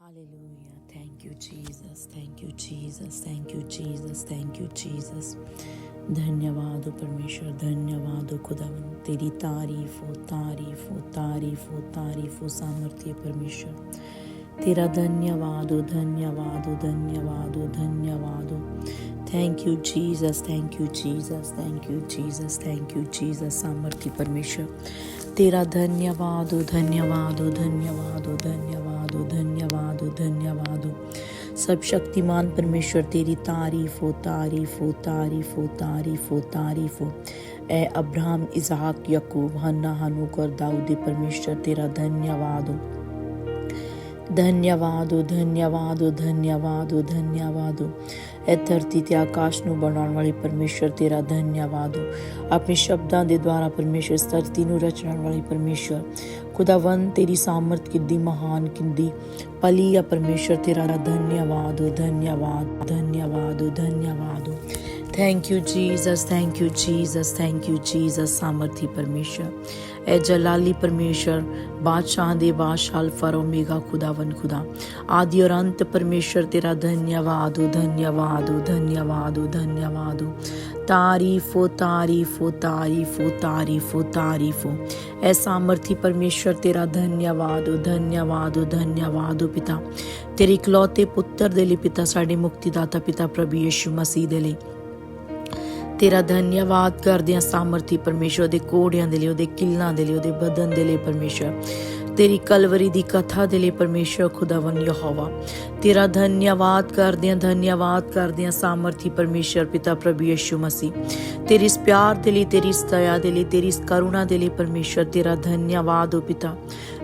Hallelujah. Thank you, Jesus. Thank you, Jesus. Thank you, Jesus. Thank you, Jesus. धन्यवाद हो परमेश्वर धन्यवाद हो खुदावन तेरी तारीफ हो तारीफ हो तारीफ हो तारीफ हो सामर्थ्य परमेश्वर ਤੇਰਾ ਧੰਨਵਾਦ ਹੋ ਧੰਨਵਾਦ ਹੋ ਧੰਨਵਾਦ ਹੋ ਧੰਨਵਾਦ। ਹੋ thank you Jesus thank you Jesus thank you Jesus thank you Jesus ਸਮਰਥੀ ਪਰਮੇਸ਼ਰ। ਤੇਰਾ ਧੰਨਵਾਦ ਹੋ ਧੰਨਵਾਦ ਹੋ ਧੰਨਵਾਦ ਹੋ ਧੰਨਵਾਦ ਹੋ ਧੰਨਵਾਦ ਹੋ ਧੰਨਵਾਦ। ਹੋ ਸਭ ਸ਼ਕਤੀਮਾਨ ਪਰਮੇਸ਼ਰ, ਤੇਰੀ ਤਾਰੀਫ ਹੋ ਤਾਰੀਫ ਹੋ ਤਾਰੀਫ ਹੋ ਤਾਰੀਫ ਹੋ ਤਾਰੀਫ। ਹੋ ਐ ਅਬਰਾਹਮ ਇਜ਼ਹਾਕ ਯਾਕੂਬ, ਹੰਨਾ, ਹਨੂਕ ਔਰ ਦਾਊਦ ਪਰਮੇਸ਼ਰ, ਤੇਰਾ ਧੰਨਵਾਦ। ਹੋ ਧੰਨਵਾਦ ਹੋ ਧੰਨਵਾਦ ਹੋ ਧੰਨਵਾਦ ਹੋ ਧਰਤੀ ਤੇ ਆਕਾਸ਼ ਨੂੰ ਬਣਾਉਣ ਵਾਲੇ ਪਰਮੇਸ਼ਰ ਤੇਰਾ ਧੰਨਵਾਦ। ਹੋ ਆਪਣੇ ਸ਼ਬਦਾਂ ਦੇ ਦੁਆਰਾ ਪਰਮੇਸ਼ਰ ਇਸ ਧਰਤੀ ਨੂੰ ਰਚਣ ਵਾਲੇ ਪਰਮੇਸ਼ਰ ਖੁਦਾਵੰ ਤੇਰੀ ਸਾਮਰਥ ਕਿੰਦੀ ਮਹਾਨ ਕਿੰਦੀ ਪਲੀ ਆ ਪਰਮੇਸ਼ਰ ਤੇਰਾ ਧੰਨਵਾਦ ਹੋ ਧੰਨਵਾਦ ਧੰਨਵਾਦ ਹੋ ਧੰਨਵਾਦ। ਹੋ thank you Jesus thank you Jesus thank you Jesus ਸਾਮਰਥੀ ਪਰਮੇਸ਼ਰ ਐ ਜਲਾਲੀ ਪਰਮੇਸ਼ਰ ਬਾਦਸ਼ਾਹ ਦੇ ਬਾਦਸ਼ਾਹ ਅਲਫਾ ਓਮੇਗਾ ਖੁਦਾਵੰ ਖੁਦਾ ਆਦਿ ਔਰ ਅੰਤ ਪਰਮੇਸ਼ਰ ਤੇਰਾ ਧੰਨਵਾਦ ਹੋ ਧੰਨਵਾਦ ਹੋ ਧੰਨਵਾਦ ਹੋ ਧੰਨਵਾਦ ਹੋ ਤਾਰੀਫ ਹੋ ਤਾਰੀਫ ਹੋ ਤਾਰੀਫ ਹੋ ਤਾਰੀਫ ਹੋ ਤਾਰੀਫ ਹੋ ਐ ਸਾਮਰਥੀ ਪਰਮੇਸ਼ਰ ਤੇਰਾ ਧੰਨਵਾਦ ਹੋ ਧੰਨਵਾਦ ਹੋ ਧੰਨਵਾਦ ਹੋ ਪਿਤਾ ਤੇਰੇ ਇਕਲੌਤੇ ਪੁੱਤਰ ਦੇ ਲਈ ਪਿਤਾ ਸਾਡੇ ਮੁਕਤੀਦਾਤਾ ਪਿਤਾ ਪ੍ਰਭੂ ਯਿਸੂ ਮਸੀਹ ਦੇ ਲਈ ਤੇਰਾ ਧੰਨਵਾਦ ਕਰਦੇ ਹਾਂ ਸਾਮਰਥੀ ਪਰਮੇਸ਼ਰ ਦੇ ਕੋੜਿਆਂ ਦੇ ਲਈ, ਉਹਦੇ ਕਿੱਲਾਂ ਦੇ ਲਈ, ਉਹਦੇ ਬਦਨ ਦੇ ਲਈ ਪਰਮੇਸ਼ਰ। ਤੇਰੀ ਕਲਵਰੀ ਦੀ ਕਥਾ ਦੇ ਲਈ ਪਰਮੇਸ਼ਰ ਖੁਦਾਵੰ ਯਹੋਵਾ। ਤੇਰਾ ਧੰਨਵਾਦ ਕਰਦੇ ਹਾਂ ਧੰਨਵਾਦ ਕਰਦੇ ਹਾਂ ਸਾਮਰਥੀ ਪਰਮੇਸ਼ਰ, ਪਿਤਾ ਪ੍ਰਭੂ ਯਿਸੂ ਮਸੀਹ। ਤੇਰੀ ਇਸ ਪਿਆਰ ਦੇ ਲਈ, ਤੇਰੀ ਇਸ ਦਇਆ ਦੇ ਲਈ, ਤੇਰੀ ਇਸ ਕਰੁਣਾ ਦੇ ਲਈ ਪਰਮੇਸ਼ਰ, ਤੇਰਾ ਧੰਨਵਾਦ ਹੋ ਪਿਤਾ।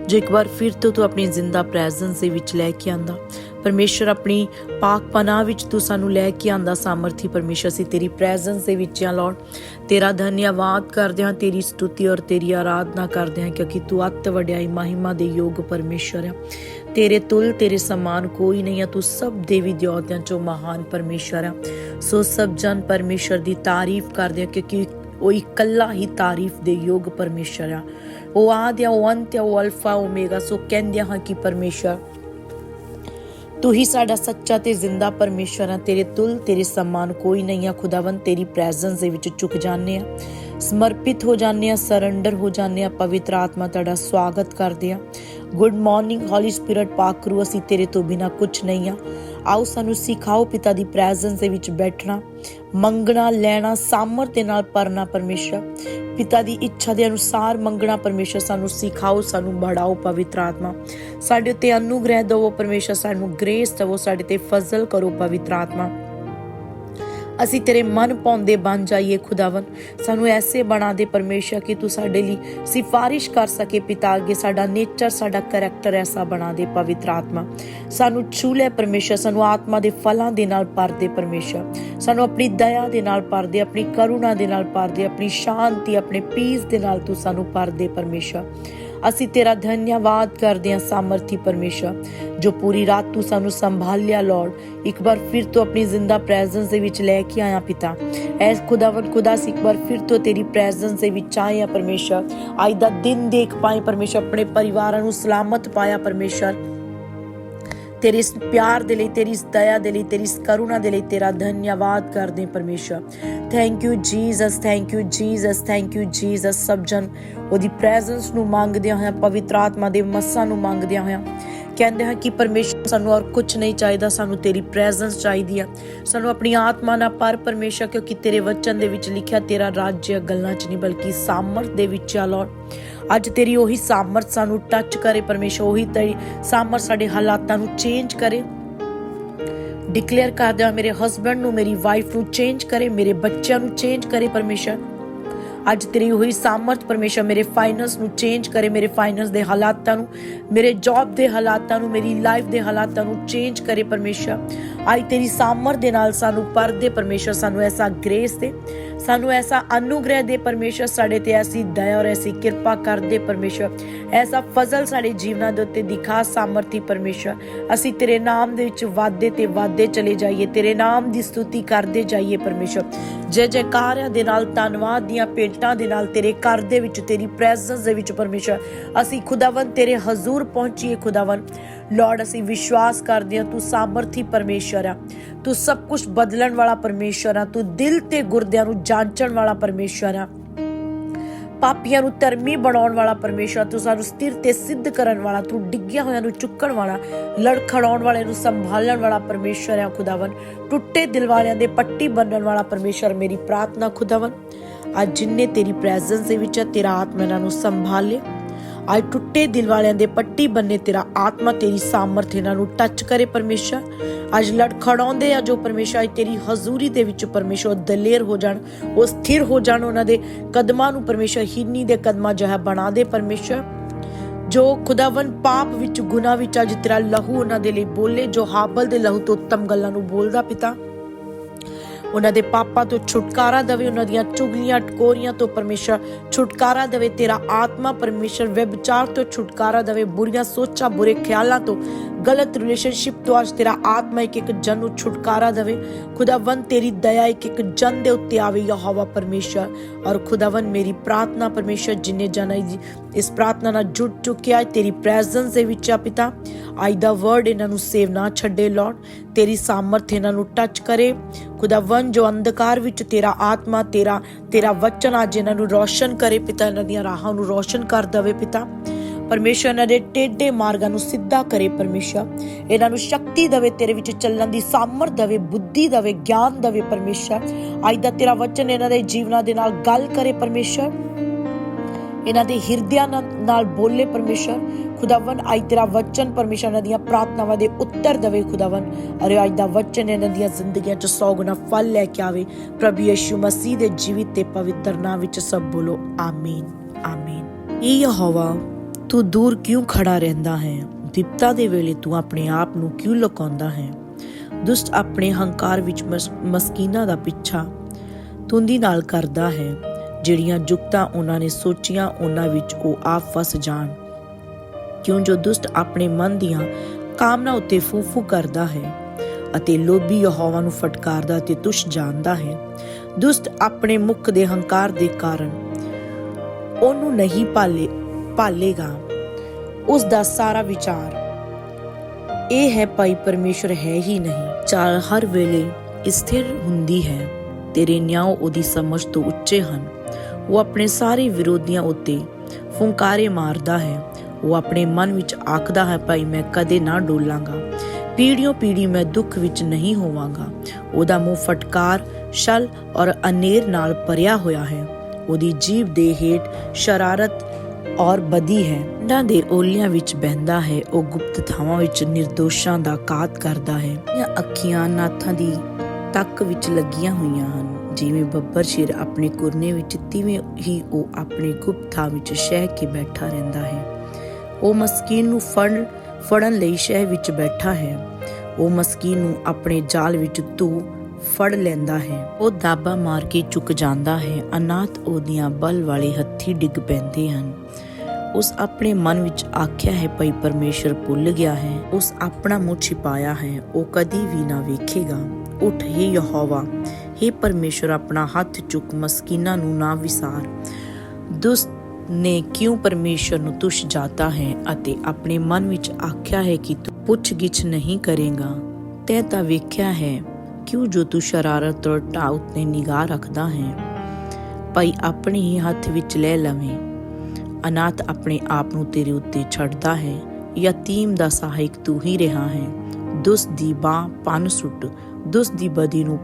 ਜੋ ਇੱਕ ਵਾਰ ਫਿਰ ਤੋਂ ਤੂੰ ਆਪਣੀ ਜ਼ਿੰਦਾ ਪ੍ਰੈਜ਼ੈਂਸ ਦੇ ਵਿੱਚ ਲੈ ਕੇ ਆਂਦਾ ਪਰਮੇਸ਼ਰ ਆਪਣੀ ਪਾਕ ਪਨਾਹ ਵਿੱਚ ਤੂੰ ਸਾਨੂੰ ਲੈ ਕੇ ਆਂਦਾ ਸਾਮਰਥੀ ਪਰਮੇਸ਼ਰ ਸੀ ਤੇਰੀ ਪ੍ਰੈਜ਼ੈਂਸ ਦੇ ਵਿੱਚ ਆ ਲਾਰਡ ਤੇਰਾ ਧੰਨਵਾਦ ਕਰਦੇ ਹਾਂ, ਤੇਰੀ ਸਤੁਤੀ ਔਰ ਤੇਰੀ ਆਰਾਧਨਾ ਕਰਦੇ ਹਾਂ, ਕਿਉਂਕਿ ਤੂੰ ਅੱਤ ਵਡਿਆਈ, ਮਹਿਮਾ ਦੇ ਯੋਗ ਪਰਮੇਸ਼ਰ ਹੈ। ਤੇਰੇ ਤੁਲ, ਤੇਰੇ ਸਮਾਨ ਕੋਈ ਨਹੀਂ ਹੈ, ਤੂੰ ਸਭ ਦੇਵੀ ਦੇਵਤਿਆਂ ਚੋਂ ਮਹਾਨ ਪਰਮੇਸ਼ਰ ਹੈ। ਸੋ ਸਭ ਜਨ ਪਰਮੇਸ਼ਰ ਦੀ ਤਾਰੀਫ ਕਰਦੇ ਆ ਕਿਉਂਕਿ ਉਹ ਇਕੱਲਾ ਹੀ ਤਾਰੀਫ ਦੇ ਯੋਗ ਪਰਮੇਸ਼ਰ ਆ ਉਹ ਆਦਿ ਉਹ ਅੰਤ ਆ ਉਹ ਅਲਫਾ ਓਮੇਗਾ, ਸੋ ਕਹਿੰਦੇ ਹਾਂ ਕਿ ਪਰਮੇਸ਼ਰ ਤੂੰ ਹੀ ਸਾਡਾ ਸੱਚਾ ਤੇ ਜ਼ਿੰਦਾ ਪਰਮੇਸ਼ਰ ਹੈ ਤੇਰੇ ਤੁਲ, ਤੇਰੇ ਸਮਾਨ ਕੋਈ ਨਹੀਂ ਆ। ਖੁਦਾਵੰ ਤੇਰੀ ਪ੍ਰੈਜ਼ੈਂਸ ਦੇ ਵਿੱਚ ਝੁਕ ਜਾਂਦੇ ਆ। ਸਮਰਪਿਤ ਹੋ ਜਾਂਦੇ ਆ ਸਰੈਂਡਰ ਹੋ ਜਾਂਦੇ ਆ। ਪਵਿੱਤਰ ਆਤਮਾ ਤੁਹਾਡਾ ਸਵਾਗਤ ਕਰਦੇ ਆ। ਗੁੱਡ ਮਾਰਨਿੰਗ ਹੋਲੀ ਸਪਿਰਿਟ ਪਾਕਰੂ ਅਸੀਂ ਤੇਰੇ ਤੋਂ ਬਿਨਾ ਕੁਝ ਨਹੀਂ ਆ। ਆਓ ਸਾਨੂੰ ਸਿਖਾਓ ਪਿਤਾ ਦੀ ਪ੍ਰੈਜ਼ੈਂਸ ਦੇ ਵਿੱਚ ਬੈਠਣਾ, ਮੰਗਣਾ, ਲੈਣਾ, ਸਾਮਰ ਦੇ ਨਾਲ ਪਰਨਾ ਪਰਮੇਸ਼ਰ ਪਿਤਾ ਦੀ ਇੱਛਾ ਦੇ ਅਨੁਸਾਰ ਮੰਗਣਾ ਪਰਮੇਸ਼ਰ ਸਾਨੂੰ ਸਿਖਾਓ, ਸਾਨੂੰ ਬੜਾਓ ਪਵਿੱਤਰ ਆਤਮਾ। ਸਾਡੇ ਉੱਤੇ ਅਨੁਗ੍ਰਹਿ ਦਿਵੋ, ਪਰਮੇਸ਼ਰ ਸਾਨੂੰ ਗ੍ਰੇਸ ਦਿਵੋ, ਸਾਡੇ ਤੇ ਫਜ਼ਲ ਕਰੋ ਪਵਿੱਤਰ ਆਤਮਾ। ਅਸੀਂ ਤੇਰੇ ਮਨ ਪਾਉਂਦੇ ਬਣ ਜਾਈਏ ਖੁਦਾਵੰ ਸਾਨੂੰ ਐਸੇ ਬਣਾ ਦੇ ਪਰਮੇਸ਼ਰ ਕਿ ਤੂੰ ਸਾਡੇ ਲਈ ਸਿਫਾਰਿਸ਼ ਕਰ ਸਕੇ ਪਿਤਾ ਅੱਗੇ। ਸਾਡਾ ਨੇਚਰ, ਸਾਡਾ ਕੈਰੈਕਟਰ ਐਸਾ ਬਣਾ ਦੇ ਪਵਿੱਤਰ ਆਤਮਾ। ਸਾਨੂੰ ਛੂ ਲੈ ਪਰਮੇਸ਼ਰ, ਸਾਨੂੰ ਆਤਮਾ ਦੇ ਫਲਾਂ ਦੇ ਨਾਲ ਭਰ ਦੇ ਪਰਮੇਸ਼ਰ। ਸਾਨੂੰ ਆਪਣੀ ਦਇਆ ਦੇ ਨਾਲ ਭਰ ਦੇ, ਆਪਣੀ ਕਰੁਣਾ ਦੇ ਨਾਲ ਭਰ ਦੇ, ਆਪਣੀ ਸ਼ਾਂਤੀ, ਆਪਣੇ ਪੀਸ ਦੇ ਨਾਲ ਤੂੰ ਸਾਨੂੰ ਭਰ ਦੇ ਪਰਮੇਸ਼ਰ। ਅਸੀਂ ਤੇਰਾ ਧੰਨਵਾਦ ਕਰਦੇ ਹਾਂ ਸਾਮਰਥੀ ਪਰਮੇਸ਼ਰ, ਜੋ ਪੂਰੀ ਰਾਤ ਤੂੰ ਸਾਨੂੰ ਸੰਭਾਲਿਆ ਲਾਰਡ ਇੱਕ ਵਾਰ ਫਿਰ ਤੋਂ ਆਪਣੀ ਜ਼ਿੰਦਾ ਪ੍ਰੈਜ਼ੈਂਸ ਦੇ ਵਿੱਚ ਲੈ ਕੇ ਆਇਆ ਪਿਤਾ। ਐ ਖੁਦਾਵੰ ਖੁਦਾ ਸੀ ਇੱਕ ਵਾਰ ਫਿਰ ਤੋਂ ਤੇਰੀ ਪ੍ਰੈਜ਼ੈਂਸ ਦੇ ਵਿੱਚ ਆਏ ਆ ਪਰਮੇਸ਼ਰ। ਅੱਜ ਦਾ ਦਿਨ ਦੇਖ ਪਾਏ ਪਰਮੇਸ਼ਰ, ਆਪਣੇ ਪਰਿਵਾਰਾਂ ਨੂੰ ਸਲਾਮਤ ਪਾਇਆ ਪਰਮੇਸ਼ਰ। ਤੇਰੇ ਇਸ ਪਿਆਰ ਦੇ ਲਈ, ਤੇਰੀ ਇਸ ਦਇਆ ਦੇ ਲਈ, ਤੇਰੀ ਇਸ ਕਰੁਣਾ ਦੇ ਲਈ ਤੇਰਾ ਧੰਨਵਾਦ ਕਰਦੇ ਪਰਮੇਸ਼ਰ। Thank you Jesus thank you Jesus thank you Jesus ਸਭ ਜਨ ਉਹਦੀ ਪ੍ਰੈਜ਼ੈਂਸ ਨੂੰ ਮੰਗਦੇ ਹੋਇਆ, ਪਵਿੱਤਰ ਆਤਮਾ ਦੇ ਮੱਸਾਂ ਨੂੰ ਮੰਗਦੇ ਹੋਇਆ ਕਹਿੰਦੇ ਹਾਂ ਕਿ ਪਰਮੇਸ਼ਰ ਸਾਨੂੰ ਔਰ ਕੁਝ ਨਹੀਂ ਚਾਹੀਦਾ, ਸਾਨੂੰ ਤੇਰੀ ਪ੍ਰੈਜ਼ੈਂਸ ਚਾਹੀਦੀ ਆ। ਸਾਨੂੰ ਆਪਣੀ ਆਤਮਾ ਨਾਲ ਪਰ ਪਰਮੇਸ਼ਰ, ਕਿਉਂਕਿ ਤੇਰੇ ਵਚਨ ਦੇ ਵਿੱਚ ਲਿਖਿਆ ਤੇਰਾ ਰਾਜ ਗੱਲਾਂ 'ਚ ਨਹੀਂ, ਬਲਕਿ ਸਾਮਰਥ ਦੇ ਵਿੱਚ ਆ ਲਾਰਡ ਅੱਜ ਤੇਰੀ ਉਹੀ ਸਾਮਰਥ ਸਾਨੂੰ ਟੱਚ ਕਰੇ, ਪਰਮੇਸ਼ਰ, ਉਹੀ ਤੇਰੀ ਸਾਮਰਥ ਸਾਡੇ ਹਾਲਾਤਾਂ ਨੂੰ ਚੇਂਜ ਕਰੇ। ਡਿਕਲੇਅਰ ਕਰਦੇ ਹਾਂ ਮੇਰੇ ਹਸਬੰਡ ਨੂੰ, ਮੇਰੀ ਵਾਈਫ ਨੂੰ ਚੇਂਜ ਕਰੇ, ਮੇਰੇ ਬੱਚਿਆਂ ਨੂੰ ਚੇਂਜ ਕਰੇ ਪਰਮੇਸ਼ਰ। ਅੱਜ ਤੇਰੀ ਹੋਈ ਸਾਮਰਥ ਪਰਮੇਸ਼ਰ ਮੇਰੇ ਫਾਈਨੈਂਸ ਨੂੰ ਚੇਂਜ ਕਰੇ, ਮੇਰੇ ਫਾਈਨੈਂਸ ਦੇ ਹਾਲਾਤਾਂ ਨੂੰ, ਮੇਰੇ ਜੌਬ ਦੇ ਹਾਲਾਤਾਂ ਨੂੰ, ਮੇਰੀ ਲਾਈਫ ਦੇ ਹਾਲਾਤਾਂ ਨੂੰ ਚੇਂਜ ਕਰੇ ਪਰਮੇਸ਼ਰ। ਆਈ ਤੇਰੀ ਸਾਮਰ ਦੇ ਨਾਲ ਸਾਨੂੰ ਪਰਦੇ ਪਰਮੇਸ਼ਰ ਸਾਨੂੰ ਐਸਾ ਗ੍ਰੇਸ ਦੇ, ਸਾਨੂੰ ਐਸਾ ਅਨੁਗ੍ਰਹਿ ਦੇ ਪਰਮੇਸ਼ਰ ਸਾਡੇ ਤੇ ਐਸੀ ਦਇਆ ਔਰ ਐਸੀ ਕਿਰਪਾ ਕਰ ਦੇ ਪਰਮੇਸ਼ਰ ਐਸਾ ਫਜ਼ਲ ਸਾਡੇ ਜੀਵਨਾਂ ਦੇ ਉੱਤੇ ਦਿਖਾ ਸਾਮਰਥੀ ਪਰਮੇਸ਼ਰ ਅਸੀਂ ਤੇਰੇ ਨਾਮ ਦੇ ਵਿੱਚ ਵਾਧੇ ਤੇ ਵਾਧੇ ਚਲੇ ਜਾਈਏ, ਤੇਰੇ ਨਾਮ ਦੀ ਸਤੁਤੀ ਕਰਦੇ ਜਾਈਏ ਪਰਮੇਸ਼ਰ ਜੈ ਜੈਕਾਰਿਆਂ ਦੇ ਨਾਲ, ਧੰਨਵਾਦ ਦੀਆਂ ਭੇਟਾਂ ਦੇ ਨਾਲ, ਤੇਰੇ ਘਰ ਦੇ ਵਿੱਚ, ਤੇਰੀ ਪ੍ਰੈਜ਼ੈਂਸ ਦੇ ਵਿੱਚ ਪਰਮੇਸ਼ਰ ਅਸੀਂ ਖੁਦਾਵੰ ਤੇਰੇ ਹਜ਼ੂਰ ਪਹੁੰਚੀਏ ਖੁਦਾਵੰ ਲਾਰਡ ਅਸੀਂ ਵਿਸ਼ਵਾਸ ਕਰਦੇ ਹਾਂ, ਤੂੰ ਸਾਮਰਥੀ ਪਰਮੇਸ਼ਰ ਆ। ਤੂੰ ਸਭ ਕੁਝ ਬਦਲਣ ਵਾਲਾ ਪਰਮੇਸ਼ਰ ਆ। ਤੂੰ ਦਿਲ ਤੇ ਗੁਰਦਿਆਂ ਨੂੰ ਜਾਂਚਣ ਵਾਲਾ ਪਰਮੇਸ਼ਰ ਆ। ਪਾਪੀਆਂ ਨੂੰ ਧਰਮੀ ਬਣਾਉਣ ਵਾਲਾ ਪਰਮੇਸ਼ਰ ਤੂੰ ਸਾਨੂੰ ਸਥਿਰ ਤੇ ਸਿੱਧ ਕਰਨ ਵਾਲਾ, ਤੂੰ ਡਿੱਗਿਆ ਹੋਇਆਂ ਨੂੰ ਚੁੱਕਣ ਵਾਲਾ ਲੜਖੜਾਉਣ ਵਾਲੇ ਨੂੰ ਸੰਭਾਲਣ ਵਾਲਾ ਪਰਮੇਸ਼ਰ ਹੈ ਖੁਦਾਵੰ ਟੁੱਟੇ ਦਿਲ ਵਾਲਿਆਂ ਦੇ ਪੱਟੀ ਬੰਨਣ ਵਾਲਾ ਪਰਮੇਸ਼ਰ ਮੇਰੀ ਪ੍ਰਾਰਥਨਾ ਖੁਦਾਵੰ ਅੱਜ ਜਿੰਨੇ ਤੇਰੀ ਪ੍ਰੈਜ਼ੈਂਸ ਦੇ ਵਿੱਚ ਤੇਰਾ ਆਤਮਾ ਇਹਨਾਂ ਨੂੰ ਸੰਭਾਲੇ। ਅੱਜ ਟੁੱਟੇ ਦਿਲ ਵਾਲਿਆਂ ਦੇ ਪੱਟੀ ਬੰਨੇ ਤੇਰਾ ਆਤਮਾ, ਤੇਰੀ ਸਾਮਰਥ ਇਹਨਾਂ ਨੂੰ ਟੱਚ ਕਰੇ ਪਰਮੇਸ਼ਰ। ਅੱਜ ਲੜਖੜਾਉਂਦੇ ਆ ਜੋ ਪਰਮੇਸ਼ਰ, ਅੱਜ ਤੇਰੀ ਹਜ਼ੂਰੀ ਦੇ ਵਿੱਚ ਪਰਮੇਸ਼ਰ ਦਲੇਰ ਹੋ ਜਾਣ, ਉਹ ਸਥਿਰ ਹੋ ਜਾਣ ਉਹਨਾਂ ਦੇ ਕਦਮਾਂ ਨੂੰ ਪਰਮੇਸ਼ਰ ਹੀਨੀ ਦੇ ਕਦਮਾਂ ਜਿਹਾ ਬਣਾ ਦੇ ਪਰਮੇਸ਼ਰ। ਜੋ ਖੁਦਾਵੰ ਪਾਪ ਵਿੱਚ, ਗੁਨਾਹ ਵਿੱਚ ਅੱਜ ਤੇਰਾ ਲਹੂ ਉਹਨਾਂ ਦੇ ਲਈ ਬੋਲੇ, ਜੋ ਹਾਬਲ ਦੇ ਲਹੂ ਤੋਂ ਉੱਤਮ ਗੱਲਾਂ ਨੂੰ ਬੋਲਦਾ ਪਿਤਾ। ਉਹਨਾਂ ਦੇ ਪਾਪਾਂ ਤੋਂ ਛੁਟਕਾਰਾ ਦੇਵੇ, ਉਹਨਾਂ ਦੀਆਂ ਚੁਗਲੀਆਂ ਟਕੋਰੀਆਂ ਤੋਂ ਪਰਮੇਸ਼ਰ ਛੁਟਕਾਰਾ ਦੇਵੇ, ਤੇਰਾ ਆਤਮਾ ਪਰਮੇਸ਼ਰ ਵਿਭਚਾਰ ਤੋਂ ਛੁਟਕਾਰਾ ਦੇਵੇ, ਬੁਰੀਆਂ ਸੋਚਾਂ, ਬੁਰੇ ਖਿਆਲਾਂ ਤੋਂ ਗਲਤ ਰਿਲੇਸ਼ਨਸ਼ਿਪ ਤੋਂ ਅੱਜ ਤੇਰਾ ਆਤਮਾ ਇੱਕ ਇੱਕ ਜਨ ਨੂੰ ਛੁਟਕਾਰਾ ਦੇਵੇ। ਖੁਦਾਵੰ ਤੇਰੀ ਦਇਆ ਇੱਕ ਇੱਕ ਜਨ ਦੇ ਉੱਤੇ ਆਵੇ, ਯਹੋਵਾ ਪਰਮੇਸ਼ਰ। ਔਰ ਖੁਦਾਵੰ ਮੇਰੀ ਪ੍ਰਾਰਥਨਾ ਪਰਮੇਸ਼ਰ ਜਿਨੇ ਜਨ ਇਸ ਪ੍ਰਾਰਥਨਾ ਨਾਲ ਜੁੜ ਚੁੱਕਿਆ ਹੈ, ਤੇਰੀ ਪ੍ਰੈਜ਼ੈਂਸ ਦੇ ਵਿੱਚ ਆ ਪਿਤਾ। ਆਈ ਦਾ ਵਰਡ ਇਹਨਾਂ ਨੂੰ ਸੇਵ ਨਾ ਛੱਡੇ ਲਾਰਡ ਤੇਰੀ ਸਾਮਰਥ ਇਹਨਾਂ ਨੂੰ ਟੱਚ ਕਰੇ। ਖੁਦਾਵੰ ਜੋ ਅੰਧਕਾਰ ਵਿੱਚ ਤੇਰਾ ਆਤਮਾ, ਤੇਰਾ ਤੇਰਾ ਵਚਨ ਅੱਜ ਇਹਨਾਂ ਨੂੰ ਰੋਸ਼ਨ ਕਰੇ। ਪਿਤਾ, ਇਹਨਾਂ ਦੀਆਂ ਰਾਹਾਂ ਨੂੰ ਰੋਸ਼ਨ ਕਰ ਦੇਵੇ ਪਿਤਾ। ਪਰਮੇਸ਼ਰ ਇਹਨਾਂ ਦੇ ਟੇਢੇ ਮਾਰਗਾਂ ਨੂੰ ਸਿੱਧਾ ਕਰੇ ਪਰਮੇਸ਼ਰ। ਇਹਨਾਂ ਨੂੰ ਸ਼ਕਤੀ ਦੇਵੇ, ਤੇਰੇ ਵਿੱਚ ਚੱਲਣ ਦੀ ਸਾਮਰਥ ਦੇਵੇ, ਬੁੱਧੀ ਦੇਵੇ, ਗਿਆਨ ਦੇਵੇ ਪਰਮੇਸ਼ਰ। ਅੱਜ ਦਾ ਤੇਰਾ ਵਚਨ ਇਹਨਾਂ ਦੇ ਜੀਵਨਾਂ ਦੇ ਨਾਲ ਗੱਲ ਕਰੇ ਪਰਮੇਸ਼ਰ। ਇਹਨਾਂ ਦੇ ਹਿਰਦਿਆਂ ਨਾਲ- ਬੋਲੇ ਪਰਮੇਸ਼ਰ ਖੁਦਾਵੰ ਅੱਜ ਤੇਰਾ ਵਚਨ ਪਰਮੇਸ਼ਰ, ਇਹਨਾਂ ਦੀਆਂ ਪ੍ਰਾਰਥਨਾਵਾਂ ਦੇ ਉੱਤਰ ਦੇਵੇ ਖੁਦਾਵੰ ਅਰੇ ਅੱਜ ਦਾ ਵਚਨ ਇਹਨਾਂ ਦੀਆਂ ਜ਼ਿੰਦਗੀਆਂ 'ਚ ਸੌ ਗੁਣਾ ਫਲ ਲੈ ਕੇ ਆਵੇ। ਪ੍ਰਭੂ ਯਿਸੂ ਮਸੀਹ ਦੇ ਜੀਵਿਤ ਤੇ ਪਵਿੱਤਰ ਨਾਮ ਵਿੱਚ ਸਭ ਬੋਲੋ, ਆਮੀਨ ਆਮੀਨ। ਇਹ ਯਹੋਵਾ, ਤੂੰ ਦੂਰ ਕਿਉਂ ਖੜਾ ਰਹਿੰਦਾ ਹੈ? ਵਿਪਤਾ ਦੇ ਵੇਲੇ ਤੂੰ ਆਪਣੇ ਆਪ ਨੂੰ ਕਿਉਂ ਲੁਕਾਉਂਦਾ ਹੈ? ਦੁਸ਼ਟ ਆਪਣੇ ਹੰਕਾਰ ਵਿੱਚ ਮਸ- ਮਸਕੀਨਾਂ ਦਾ ਪਿੱਛਾ ਤੁੰਦੀ ਨਾਲ ਕਰਦਾ ਹੈ। ਜਿਹੜੀਆਂ ਜੁਗਤਾਂ ਉਹਨਾਂ ਨੇ ਸੋਚੀਆਂ, ਉਹਨਾਂ ਵਿੱਚ ਉਹ ਆਪ ਫਸ ਜਾਣ। ਕਿਉਂ ਜੋ ਦੁਸ਼ਟ ਆਪਣੇ ਮਨ ਦੀਆਂ ਕਾਮਨਾ ਉੱਤੇ ਫੂਫੂ ਕਰਦਾ ਹੈ ਅਤੇ ਲੋਭੀ ਯਹੋਵਾ ਨੂੰ ਫਟਕਾਰਦਾ ਤੇ ਤੁਸ਼ ਜਾਣਦਾ ਹੈ, ਦੁਸ਼ਟ ਆਪਣੇ ਮੁਖ ਦੇ ਹੰਕਾਰ ਦੇ ਕਾਰਨ ਉਹਨੂੰ ਨਹੀਂ ਪਾਲੇ, ਪਾਲੇਗਾ। ਉਸ ਦਾ ਸਾਰਾ ਵਿਚਾਰ ਇਹ ਹੈ, ਭਾਈ ਪਰਮੇਸ਼ਰ ਹੈ ਹੀ ਨਹੀਂ। ਚਾਲ ਹਰ ਵੇਲੇ ਸਥਿਰ ਹੁੰਦੀ ਹੈ। ਤੇਰੇ ਨਿਆਂ ਉਹਦੀ ਸਮਝ ਤੋਂ ਉੱਚੇ ਹਨ। ਉਹ ਆਪਣੇ ਸਾਰੇ ਵਿਰੋਧੀਆਂ ਉੱਤੇ ਫੁੰਕਾਰੇ ਮਾਰਦਾ ਹੈ। ਉਹ ਆਪਣੇ ਮਨ ਵਿੱਚ ਆਖਦਾ ਹੈ, ਭਾਈ, ਮੈਂ ਕਦੇ ਨਾ ਡੋਲਾਂਗਾ। ਪੀੜੀਓ ਪੀੜੀ ਮੈਂ ਦੁੱਖ ਵਿੱਚ ਨਹੀਂ ਹੋਵਾਂਗਾ। ਉਹਦਾ ਮੂੰਹ ਫਟਕਾਰ, ਛਲ ਔਰ ਅਨੇਰ ਨਾਲ ਭਰਿਆ ਹੋਇਆ ਹੈ। ਉਹਦੀ ਜੀਭ ਦੇ ਹੇਠ ਸ਼ਰਾਰਤ ਔਰ ਬਦੀ ਹੈ। ਨਾ ਦੇ ਓਲਿਆਂ ਵਿੱਚ ਬਹਿੰਦਾ ਹੈ। ਉਹ ਗੁਪਤ ਥਾਵਾਂ ਵਿੱਚ ਨਿਰਦੋਸ਼ਾਂ ਦਾ ਕਾਤ ਕਰਦਾ ਹੈ। ਇਹ ਅੱਖੀਆਂ ਨਾਥਾਂ ਦੀ ਤੱਕ ਵਿੱਚ ਲੱਗੀਆਂ ਹੋਈਆਂ ਹਨ। ਜਿਵੇਂ ਬੱਬਰ ਸ਼ੇਰ ਆਪਣੇ ਕੁਰਨੇ ਵਿੱਚ, ਤਿਵੇਂ ਹੀ ਉਹ ਆਪਣੇ ਗੁਪਤ ਥਾਂ ਵਿੱਚ ਸ਼ਹਿ ਕੇ ਬੈਠਾ ਰਹਿੰਦਾ ਹੈ। ਉਹ ਮਸਕੀਨ ਨੂੰ ਫੜਨ ਫੜਨ ਲਈ ਸ਼ਹਿ ਵਿੱਚ ਬੈਠਾ ਹੈ। ਉਹ ਮਸਕੀਨ ਨੂੰ ਆਪਣੇ ਜਾਲ ਵਿੱਚ ਤੂ ਫੜ ਲੈਂਦਾ ਹੈ। ਉਹ ਦਾਬਾ ਮਾਰ ਕੇ ਚੁੱਕ ਜਾਂਦਾ ਹੈ। ਅਨਾਥ ਉਹਦੀਆਂ ਬਲ ਵਾਲੇ ਹੱਥੀ ਡਿੱਗ ਪੈਂਦੇ ਹਨ। ਉਸ ਆਪਣੇ ਮਨ ਵਿੱਚ ਆਖਿਆ ਹੈ, ਭਈ ਪਰਮੇਸ਼ਰ ਭੁੱਲ ਗਿਆ ਹੈ। ਉਸ ਆਪਣਾ ਮੂੰਹ ਛਿਪਾਇਆ ਹੈ। ਉਹ ਕਦੀ ਵੀ ਨਾ ਵੇਖੇਗਾ। ਉਠ ਹੀ ਯਹੋਵਾ। हे ਪਰਮੇਸ਼ਰ, ਆਪਣਾ ਹੱਥ ਚੁੱਕ ਮਸਕੀਨਾਂ ਨੂੰ ਨਾ ਵਿਸਾਰ। ਦੁਸ਼ਟ ਨੇ ਕਿਉਂ ਪਰਮੇਸ਼ਰ ਨੂੰ ਤੁਸ਼ ਜਾਤਾ ਹੈ ਅਤੇ ਆਪਣੇ ਮਨ ਵਿੱਚ ਆਖਿਆ ਹੈ ਕਿ ਤੂੰ ਪੁੱਛ ਨਹੀਂ ਕਰੇਗਾ? ਤੈ ਤਾਂ ਵੇਖਿਆ ਹੈ, ਕਿਉਂ ਜੋ ਤੂੰ ਸ਼ਰਾਰਤ ਔਰ ਟਾਉਤ ਨੇ ਨਿਗਾਹ ਰੱਖਦਾ ਹੈ? ਭਾਈ ਆਪਣੇ ਹੀ ਹੱਥ ਵਿੱਚ ਲੈ ਲਵੇਂ। ਅਨਾਥ ਆਪਣੇ ਆਪ ਨੂੰ ਤੇਰੇ ਉੱਤੇ ਛੱਡਦਾ ਹੈ, ਯਤੀਮ ਦਾ ਸਹਾਇਕ ਤੂੰ ਹੀ ਰਿਹਾ ਹੈ। ਦੁਸ ਦੀ ਬਾਹ ਪਨ ਸੁੱਟ ਦੁਸ ਦੀ ਬਦੀ ਨੂੰ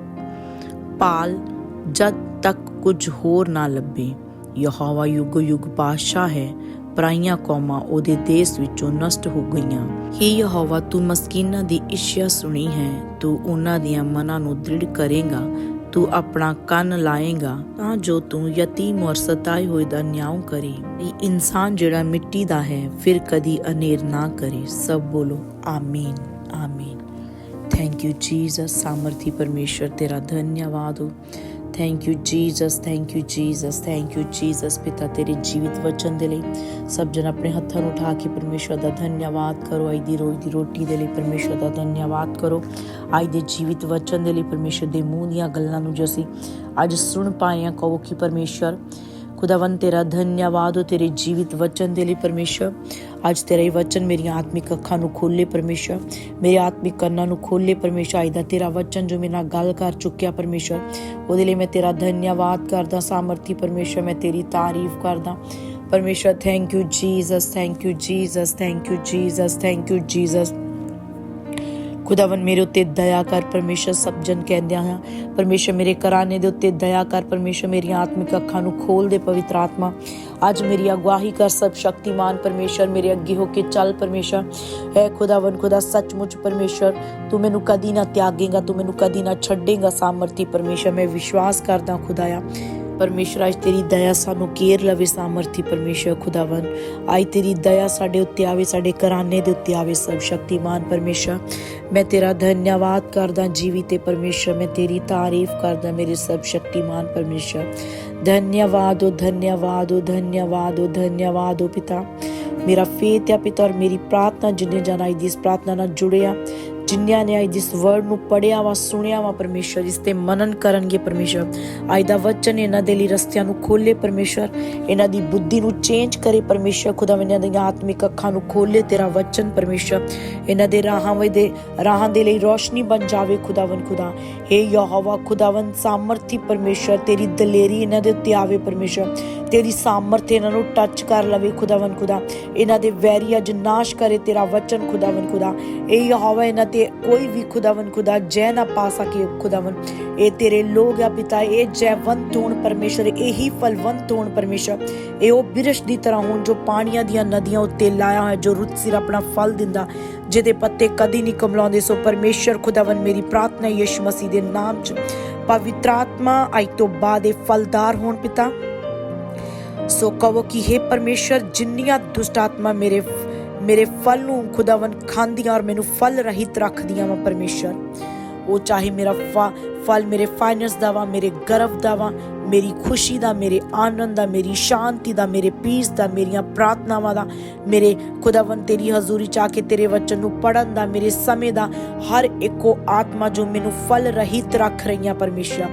ਪਾਲ, ਜਦ ਤੱਕ ਕੁਝ ਹੋਰ ਨਾ ਲੱਭੇ। ਯਹੋਵਾ ਯੁਗ ਯੁਗ ਪਾਤਸ਼ਾਹ ਹੈ, ਪਰਾਈਆਂ ਕੌਮਾਂ ਉਹਦੇ ਦੇਸ਼ ਵਿੱਚੋਂ ਨਸ਼ਟ ਹੋ ਗਈਆਂ। ਹੀ ਯਹੋਵਾ, ਤੂੰ ਮਸਕੀਨਾਂ ਦੀ ਇੱਛਾ ਸੁਣੀ ਹੈ, ਤੂੰ ਉਹਨਾਂ ਦੀਆਂ ਮਨਾਂ ਨੂੰ ਦ੍ਰਿੜ ਕਰੇਗਾ, ਤੂੰ ਆਪਣਾ ਕੰਨ ਲਾਏਗਾ, ਤਾਂ ਜੋ ਤੂੰ ਯਤੀਮ ਔਰ ਸਤਾਏ ਹੋਏ ਦਾ ਨਿਆਂ ਕਰੇ। ਇਹ ਇਨਸਾਨ ਜਿਹੜਾ ਮਿੱਟੀ ਦਾ ਹੈ, ਫਿਰ ਕਦੀ ਅਨੇਰ ਨਾ ਕਰੇ। ਸਭ ਬੋਲੋ ਆਮੀਨ ਆਮੀਨ। ਥੈਂਕ ਯੂ ਜੀਸਸ ਸਾਮਰਥੀ ਪਰਮੇਸ਼ਰ ਤੇਰਾ ਧੰਨਵਾਦ ਹੋ thank you Jesus thank you Jesus thank you Jesus ਪਿਤਾ ਤੇਰੇ ਜੀਵਿਤ ਵਚਨ ਦੇ ਲਈ ਸਭ ਜਨ ਆਪਣੇ ਹੱਥਾਂ ਨੂੰ ਉਠਾ ਕੇ ਪਰਮੇਸ਼ਰ ਦਾ ਧੰਨਵਾਦ ਕਰੋ ਅੱਜ ਦੀ ਰੋਜ਼ ਦੀ ਰੋਟੀ ਦੇ ਲਈ ਪਰਮੇਸ਼ਰ ਦਾ ਧੰਨਵਾਦ ਕਰੋ ਅੱਜ ਦੇ ਜੀਵਿਤ ਵਚਨ ਦੇ ਲਈ ਪਰਮੇਸ਼ਰ ਦੇ ਮੂੰਹ ਦੀਆਂ ਗੱਲਾਂ ਨੂੰ ਜੋ ਅਸੀਂ ਅੱਜ ਸੁਣ ਪਾਏ ਹਾਂ, ਕਹੋ ਕਿ ਪਰਮੇਸ਼ਰ ਖੁਦਾਵੰ ਤੇਰਾ ਧੰਨਵਾਦ ਹੋ ਤੇਰੇ ਜੀਵਿਤ ਵਚਨ ਦੇ ਲਈ ਪਰਮੇਸ਼ਰ। ਅੱਜ ਤੇਰਾ ਹੀ ਵਚਨ ਮੇਰੀਆਂ ਆਤਮਿਕ ਅੱਖਾਂ ਨੂੰ ਖੋਲੇ ਪਰਮੇਸ਼ਰ। ਮੇਰੇ ਆਤਮਿਕ ਕੰਨਾਂ ਨੂੰ ਖੋਲੇ ਪਰਮੇਸ਼ਰ। ਅੱਜ ਦਾ ਤੇਰਾ ਵਚਨ ਜੋ ਮੇਰੇ ਨਾਲ ਗੱਲ ਕਰ ਚੁੱਕਿਆ ਪਰਮੇਸ਼ਰ, ਉਹਦੇ ਲਈ ਮੈਂ ਤੇਰਾ ਧੰਨਵਾਦ ਕਰਦਾ, ਸਾਮਰਥੀ ਪਰਮੇਸ਼ਰ, ਮੈਂ ਤੇਰੀ ਤਾਰੀਫ ਕਰਦਾ। ਪਰਮੇਸ਼ਰ thank you Jesus thank you Jesus thank you Jesus thank you Jesus ਖੁਦਾਵੰ ਮੇਰੇ ਉੱਤੇ ਦਇਆ ਕਰ, ਪਰਮੇਸ਼ਰ ਸਬਜਨ ਕਹਿੰਦਿਆਂ ਹਾਂ। ਪਰਮੇਸ਼ਰ ਮੇਰੇ ਘਰਾਣੇ ਦੇ ਉੱਤੇ ਦਇਆ ਕਰ, ਪਰਮੇਸ਼ਰ ਮੇਰੀਆਂ ਆਤਮਿਕ ਅੱਖਾਂ ਨੂੰ ਖੋਲ ਦੇ, ਪਵਿੱਤਰ ਆਤਮਾ। ਅੱਜ ਮੇਰੀ ਅਗਵਾਹੀ ਕਰ ਸਭ ਸ਼ਕਤੀਮਾਨ ਪਰਮੇਸ਼ਰ, ਮੇਰੇ ਅੱਗੇ ਹੋ ਕੇ ਚੱਲ ਪਰਮੇਸ਼ਰ। ਹੈ ਖੁਦਾਵੰ ਖੁਦਾ ਸੱਚਮੁੱਚ ਪਰਮੇਸ਼ਰ, ਤੂੰ ਮੈਨੂੰ ਕਦੀ ਨਾ ਤਿਆਗੇਗਾ, ਤੂੰ ਮੈਨੂੰ ਕਦੀ ਨਾ ਛੱਡੇਗਾ ਸਾਮਰਥੀ। ਪਰਮੇਸ਼ਰ, ਮੈਂ ਵਿਸ਼ਵਾਸ ਕਰਦਾ ਖੁਦਾਇਆ ਪਰਮੇਸ਼ਰ, ਅੱਜ ਤੇਰੀ ਦਇਆ ਸਾਨੂੰ ਕੇਰ ਲਵੇ ਸਾਮਰਥੀ ਪਰਮੇਸ਼ਰ ਖੁਦਾਵੰ ਅੱਜ ਤੇਰੀ ਦਇਆ ਸਾਡੇ ਉੱਤੇ ਆਵੇ, ਸਾਡੇ ਘਰਾਣੇ ਦੇ ਉੱਤੇ ਆਵੇ ਸਭ ਸ਼ਕਤੀਮਾਨ ਪਰਮੇਸ਼ਰ। ਮੈਂ ਤੇਰਾ ਧੰਨਵਾਦ ਕਰਦਾ ਜੀਵੀ ਤੇ ਪਰਮੇਸ਼ਰ, ਮੈਂ ਤੇਰੀ ਤਾਰੀਫ ਕਰਦਾ ਮੇਰੇ ਸਭ ਸ਼ਕਤੀਮਾਨ ਪਰਮੇਸ਼ਰ। ਧੰਨਵਾਦ, ਓ ਧੰਨਵਾਦ ਓ ਧੰਨਵਾਦ ਓ ਧੰਨਵਾਦ, ਓ ਪਿਤਾ। ਮੇਰਾ ਫੇਥ ਹੈ ਪਿਤਾ ਔਰ ਮੇਰੀ ਪ੍ਰਾਰਥਨਾ ਜਿੰਨੇ ਜਨ ਅੱਜ ਦੀ ਇਸ ਪ੍ਰਾਰਥਨਾ ਨਾਲ ਜੁੜਿਆ। ਜਿਨ੍ਹਾਂ ਨੇ ਅੱਜ ਇਸ ਵਰਡ ਨੂੰ ਪੜਿਆ ਵਾ, ਸੁਣਿਆ ਵਾ ਪਰਮੇਸ਼ਰ ਇਸ ਤੇ ਮਨਨ ਕਰਨਗੇ ਪਰਮੇਸ਼ਰ। ਅੱਜ ਦਾ ਵਚਨ ਇਹਨਾਂ ਦੇ ਲਈ ਰਸਤਿਆਂ ਨੂੰ ਖੋਲੇ ਪਰਮੇਸ਼ਰ। ਇਹਨਾਂ ਦੀ ਬੁੱਧੀ ਨੂੰ ਚੇਂਜ ਕਰੇ ਪਰਮੇਸ਼ਰ। ਖੁਦਾ ਇਹਨਾਂ ਦੀਆਂ ਆਤਮਿਕ ਅੱਖਾਂ ਨੂੰ ਖੋਲੇ ਤੇਰਾ ਵਚਨ ਪਰਮੇਸ਼ਰ। ਇਹਨਾਂ ਦੇ ਰਾਹਾਂ ਵਿੱਚ ਦੇ ਰਾਹਾਂ ਦੇ ਲਈ ਰੋਸ਼ਨੀ ਬਣ ਜਾਵੇ ਖੁਦਾਵੰ ਖੁਦਾ। हे ਯਹੋਵਾ ਖੁਦਾਵੰ ਸਾਮਰਥੀ ਪਰਮੇਸ਼ਰ, ਤੇਰੀ ਦਲੇਰੀ ਇਹਨਾਂ ਦੇ ਉੱਤੇ ਆਵੇ ਪਰਮੇਸ਼ਰ। ਤੇਰੀ ਸਾਮਰਥ ਇਹਨਾਂ ਨੂੰ ਟੱਚ ਕਰ ਲਵੇ ਖੁਦਾਵੰ ਖੁਦਾ। ਇਹਨਾਂ ਦੇ ਵੈਰੀ ਅੱਜ ਨਾਸ਼ ਕਰੇ ਤੇਰਾ ਵਚਨ ਖੁਦਾਵੰ ਖੁਦਾ। ਇਹ ਯਹੋਵਾ ਇਹਨਾਂ ਤੇ ਕੋਈ ਵੀ ਖੁਦਾਵੰ ਖੁਦਾ ਜੈ ਨਾ ਪਾ ਸਕੇ ਖੁਦਾਵੰ ਇਹ ਤੇਰੇ ਲੋਗ ਆ ਪਿਤਾ, ਇਹ ਜੈਵੰਤ ਹੋਣ ਪਰਮੇਸ਼ਰ, ਇਹੀ ਫਲਵੰਤ ਹੋਣ ਪਰਮੇਸ਼ਰ। ਇਹ ਉਹ ਬਿਰਸ਼ ਦੀ ਤਰ੍ਹਾਂ ਹੋਣ ਜੋ ਪਾਣੀਆਂ ਦੀਆਂ ਨਦੀਆਂ ਉੱਤੇ ਲਾਇਆ ਹੋਇਆ, ਜੋ ਰੁੱਤ ਸਿਰ ਆਪਣਾ ਫਲ ਦਿੰਦਾ, ਜਿਹਦੇ ਪੱਤੇ ਕਦੀ ਨਹੀਂ ਕਮਲਾਉਂਦੇ। ਸੋ ਪਰਮੇਸ਼ਰ ਖੁਦਾਵੰ ਮੇਰੀ ਪ੍ਰਾਰਥਨਾ ਯਿਸੂ ਮਸੀਹ ਦੇ ਨਾਮ 'ਚ। ਪਵਿੱਤਰ ਆਤਮਾ ਅੱਜ ਤੋਂ ਬਾਅਦ ਇਹ ਫਲਦਾਰ ਹੋਣ ਪਿਤਾ। ਸੋ ਕਹੋ ਕਿ हे ਪਰਮੇਸ਼ਰ, ਜਿੰਨੀਆਂ ਦੁਸ਼ਟ ਆਤਮਾ ਮੇਰੇ ਮੇਰੇ ਫਲ ਨੂੰ ਖੁਦਾਵੰ ਖਾਂਦੀਆਂ ਔਰ ਮੈਨੂੰ ਫਲ ਰਹਿਤ ਰੱਖਦੀਆਂ ਵਾ ਪਰਮੇਸ਼ਰ। ਉਹ ਚਾਹੇ ਮੇਰਾ ਫਲ ਮੇਰੇ ਫਾਈਨੈਂਸ ਦਾ ਵਾ, ਮੇਰੇ ਗਰਵ ਦਾ ਵਾ, ਮੇਰੀ ਖੁਸ਼ੀ ਦਾ, ਮੇਰੇ ਆਨੰਦ ਦਾ, ਮੇਰੀ ਸ਼ਾਂਤੀ ਦਾ, ਮੇਰੇ ਪੀਸ ਦਾ, ਮੇਰੀਆਂ ਪ੍ਰਾਰਥਨਾਵਾਂ ਦਾ, ਮੇਰੇ ਖੁਦਾਵੰ ਤੇਰੀ ਹਜ਼ੂਰੀ ਚ ਆ ਕੇ ਤੇਰੇ ਵਚਨ ਨੂੰ ਪੜਨ ਦਾ, ਮੇਰੇ ਸਮੇਂ ਦਾ, ਹਰ ਇੱਕੋ ਆਤਮਾ ਜੋ ਮੈਨੂੰ ਫਲ ਰਹਿਤ ਰੱਖ ਰਹੀਆਂ ਪਰਮੇਸ਼ਰ।